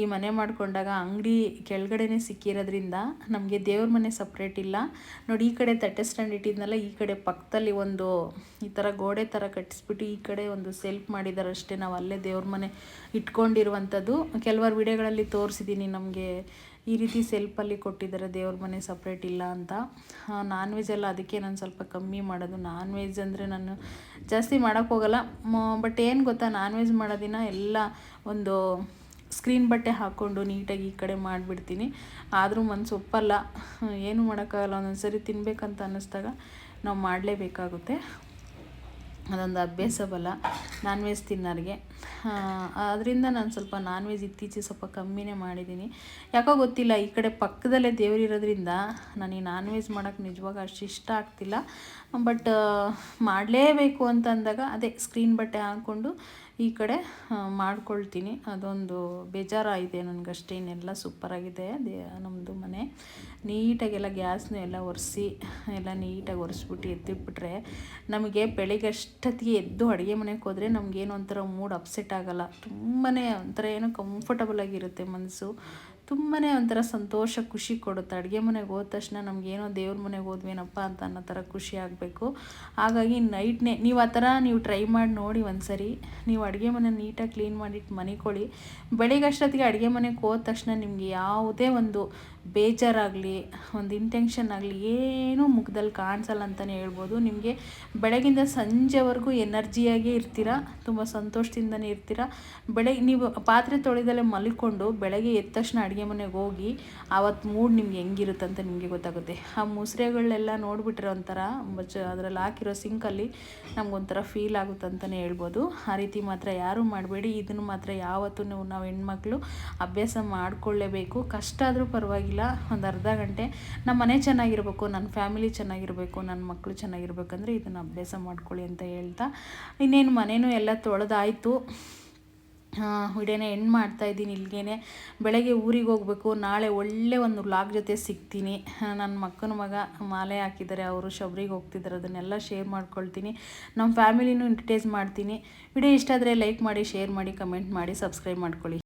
ಈ ಮನೆ ಮಾಡಿಕೊಂಡಾಗ ಅಂಗಡಿ ಕೆಳಗಡೆನೇ ಸಿಕ್ಕಿರೋದ್ರಿಂದ ನಮಗೆ ದೇವ್ರ ಮನೆ ಸಪ್ರೇಟ್ ಇಲ್ಲ. ನೋಡಿ, ಈ ಕಡೆ ತಟ್ಟೆ ಸ್ಟ್ಯಾಂಡ್ ಇಟ್ಟಿದ್ನಲ್ಲ, ಈ ಕಡೆ ಪಕ್ಕದಲ್ಲಿ ಒಂದು ಈ ಥರ ಗೋಡೆ ಥರ ಕಟ್ಟಿಸ್ಬಿಟ್ಟು ಈ ಕಡೆ ಒಂದು ಸೆಲ್ಫ್ ಮಾಡಿದ್ದಾರೆ ಅಷ್ಟೇ. ನಾವು ಅಲ್ಲೇ ದೇವ್ರ ಮನೆ ಇಟ್ಕೊಂಡಿರುವಂಥದ್ದು. ಕೆಲವಾರು ವಿಡಿಯೋಗಳಲ್ಲಿ ತೋರಿಸಿದ್ದೀನಿ ನಮಗೆ ಈ ರೀತಿ ಸೆಲ್ಫಲ್ಲಿ ಕೊಟ್ಟಿದ್ದಾರೆ ದೇವ್ರ ಮನೆ ಸಪ್ರೇಟ್ ಇಲ್ಲ ಅಂತ. ನಾನ್ ವೆಜ್ ಎಲ್ಲ ಅದಕ್ಕೆ ನಾನು ಸ್ವಲ್ಪ ಕಮ್ಮಿ ಮಾಡೋದು. ನಾನ್ ವೆಜ್ ಅಂದರೆ ನಾನು ಜಾಸ್ತಿ ಮಾಡೋಕ್ಕೋಗಲ್ಲ ಬಟ್ ಏನು ಗೊತ್ತಾ ನಾನ್ ವೆಜ್ ಮಾಡೋದಿನ ಎಲ್ಲ ಒಂದು ಸ್ಕ್ರೀನ್ ಬಟ್ಟೆ ಹಾಕ್ಕೊಂಡು ನೀಟಾಗಿ ಈ ಕಡೆ ಮಾಡಿಬಿಡ್ತೀನಿ. ಆದರೂ ಮನಸ್ಸು ಒಪ್ಪಲ್ಲ. ಏನು ಮಾಡೋಕ್ಕಾಗಲ್ಲ. ಒಂದೊಂದು ಸರಿ ತಿನ್ಬೇಕಂತ ಅನ್ನಿಸ್ದಾಗ ನಾವು ಮಾಡಲೇಬೇಕಾಗುತ್ತೆ. ಅದೊಂದು ಅಭ್ಯಾಸ ಬಲ ನಾನ್ ವೆಜ್ ತಿನ್ನೋರಿಗೆ ಅದರಿಂದ ನಾನು ಸ್ವಲ್ಪ ನಾನ್ ವೆಜ್ ಇತ್ತೀಚೆಗೆ ಸ್ವಲ್ಪ ಕಮ್ಮಿನೇ ಮಾಡಿದ್ದೀನಿ. ಯಾಕೋ ಗೊತ್ತಿಲ್ಲ, ಈ ಕಡೆ ಪಕ್ಕದಲ್ಲೇ ದೇವರಿರೋದ್ರಿಂದ ನನಗೆ ನಾನ್ ವೆಜ್ ಮಾಡೋಕ್ಕೆ ನಿಜವಾಗ ಅಷ್ಟು ಇಷ್ಟ ಆಗ್ತಿಲ್ಲ. ಬಟ್ ಮಾಡಲೇಬೇಕು ಅಂತ ಅಂದಾಗ ಅದೇ ಸ್ಕ್ರೀನ್ ಬಟ್ಟೆ ಹಾಕ್ಕೊಂಡು ಈ ಕಡೆ ಮಾಡ್ಕೊಳ್ತೀನಿ. ಅದೊಂದು ಬೇಜಾರಾಗಿದೆ ನನಗಷ್ಟೇ, ಇನ್ನೆಲ್ಲ ಸೂಪರಾಗಿದೆ. ದೇ ನಮ್ಮದು ಮನೆ. ನೀಟಾಗೆಲ್ಲ ಗ್ಯಾಸ್ನೂ ಎಲ್ಲ ಒರೆಸಿ, ಎಲ್ಲ ನೀಟಾಗಿ ಒರೆಸ್ಬಿಟ್ಟು ಎದ್ದಿಟ್ಬಿಟ್ರೆ ನಮಗೆ ಬೆಳಿಗ್ಗೆ ಅಷ್ಟೊತ್ತಿಗೆ ಎದ್ದು ಅಡುಗೆ ಮನೆಗೆ ಹೋದರೆ ನಮಗೇನೋ ಒಂಥರ ಮೂಡ್ ಅಪ್ಸೆಟ್ ಆಗೋಲ್ಲ. ತುಂಬಾ ಒಂಥರ ಏನೋ ಕಂಫರ್ಟಬಲ್ ಆಗಿರುತ್ತೆ ಮನಸ್ಸು. ತುಂಬಾ ಒಂಥರ ಸಂತೋಷ, ಖುಷಿ ಕೊಡುತ್ತೆ. ಅಡುಗೆ ಮನೆಗೆ ಹೋದ ತಕ್ಷಣ ನಮಗೇನೋ ದೇವ್ರ ಮನೆಗೆ ಹೋದ್ವೇನಪ್ಪ ಅಂತ ಅನ್ನೋ ಥರ ಖುಷಿ ಆಗಬೇಕು. ಹಾಗಾಗಿ ನೈಟ್ನೇ, ನೀವು ಆ ಥರ ನೀವು ಟ್ರೈ ಮಾಡಿ ನೋಡಿ ಒಂದು ಸರಿ ನೀವು ಅಡುಗೆ ಮನೆ ನೀಟಾಗಿ ಕ್ಲೀನ್ ಮಾಡಿಟ್ಟು ಮನಿಕೊಳ್ಳಿ. ಬೆಳಿಗ್ಗೆ ಅಷ್ಟೊತ್ತಿಗೆ ಅಡುಗೆ ಮನೆಗೆ ಹೋದ ತಕ್ಷಣ ನಿಮಗೆ ಯಾವುದೇ ಒಂದು ಬೇಜಾರಾಗಲಿ, ಒಂದು ಇಂಟೆನ್ಷನ್ ಆಗಲಿ, ಏನೂ ಮುಖದಲ್ಲಿ ಕಾಣಿಸಲ್ಲ ಅಂತಲೇ ಹೇಳ್ಬೋದು. ನಿಮಗೆ ಬೆಳಗಿಂದ ಸಂಜೆವರೆಗೂ ಎನರ್ಜಿಯಾಗೇ ಇರ್ತೀರ? ತುಂಬ ಸಂತೋಷದಿಂದನೇ ಇರ್ತೀರ? ಬೆಳಗ್ಗೆ ನೀವು ಪಾತ್ರೆ ತೊಳೆದಲ್ಲೇ ಮಲ್ಕೊಂಡು ಬೆಳಗ್ಗೆ ಎದ್ದ ತಕ್ಷಣ ಅಡುಗೆ ಮನೆಗೆ ಹೋಗಿ ಆವತ್ತು ಮೂಡ್ ನಿಮ್ಗೆ ಹೆಂಗಿರುತ್ತೆ ಅಂತ ನಿಮಗೆ ಗೊತ್ತಾಗುತ್ತೆ. ಆ ಮುಸ್ರೆಗಳನ್ನೆಲ್ಲ ನೋಡಿಬಿಟ್ರೆ ಒಂಥರ ಬಚ್ಚ, ಅದರಲ್ಲಿ ಹಾಕಿರೋ ಸಿಂಕಲ್ಲಿ ನಮಗೊಂಥರ ಫೀಲ್ ಆಗುತ್ತೆ ಅಂತಲೇ ಹೇಳ್ಬೋದು. ಆ ರೀತಿ ಮಾತ್ರ ಯಾರೂ ಮಾಡಬೇಡಿ. ಇದನ್ನು ಮಾತ್ರ ಯಾವತ್ತೂ ನಾವು ಹೆಣ್ಮಕ್ಳು ಅಭ್ಯಾಸ ಮಾಡಿಕೊಳ್ಳೇಬೇಕು. ಕಷ್ಟ ಆದರೂ ಪರವಾಗಿಲ್ಲ. ಒಂದು ಅರ್ಧ ಗಂಟೆ ನಮ್ಮ ಮನೆ ಚೆನ್ನಾಗಿರ್ಬೇಕು ನನ್ನ ಫ್ಯಾಮಿಲಿ ಚೆನ್ನಾಗಿರಬೇಕು ನನ್ನ ಮಕ್ಕಳು ಚೆನ್ನಾಗಿರ್ಬೇಕಂದ್ರೆ ಇದನ್ನು ಅಭ್ಯಾಸ ಮಾಡ್ಕೊಳ್ಳಿ ಅಂತ ಹೇಳ್ತಾ, ಇನ್ನೇನು ಮನೇನೂ ಎಲ್ಲ ತೊಳೆದಾಯಿತು. ಇಡೇನೆ ಎಂಡ್ ಮಾಡ್ತಾ ಇದ್ದೀನಿ ಇಲ್ಲಿಗೇನೆ ಬೆಳಗ್ಗೆ ಊರಿಗೆ ಹೋಗಬೇಕು, ನಾಳೆ ಒಳ್ಳೆ ಒಂದು ಲಾಗ್ ಜೊತೆ ಸಿಗ್ತೀನಿ. ನನ್ನ ಮಕ್ಕನ ಮಗ ಮಾಲೆ ಹಾಕಿದ್ದಾರೆ, ಅವರು ಶಬರಿಗೆ ಹೋಗ್ತಿದ್ದಾರೆ ಅದನ್ನೆಲ್ಲ ಶೇರ್ ಮಾಡ್ಕೊಳ್ತೀನಿ. ನಮ್ಮ ಫ್ಯಾಮಿಲಿನೂ ಇಂಟರ್ಟೈಸ್ ಮಾಡ್ತೀನಿ. ವಿಡಿಯೋ ಇಷ್ಟ ಆದರೆ ಲೈಕ್ ಮಾಡಿ ಶೇರ್ ಮಾಡಿ ಕಮೆಂಟ್ ಮಾಡಿ ಸಬ್ಸ್ಕ್ರೈಬ್ ಮಾಡ್ಕೊಳ್ಳಿ.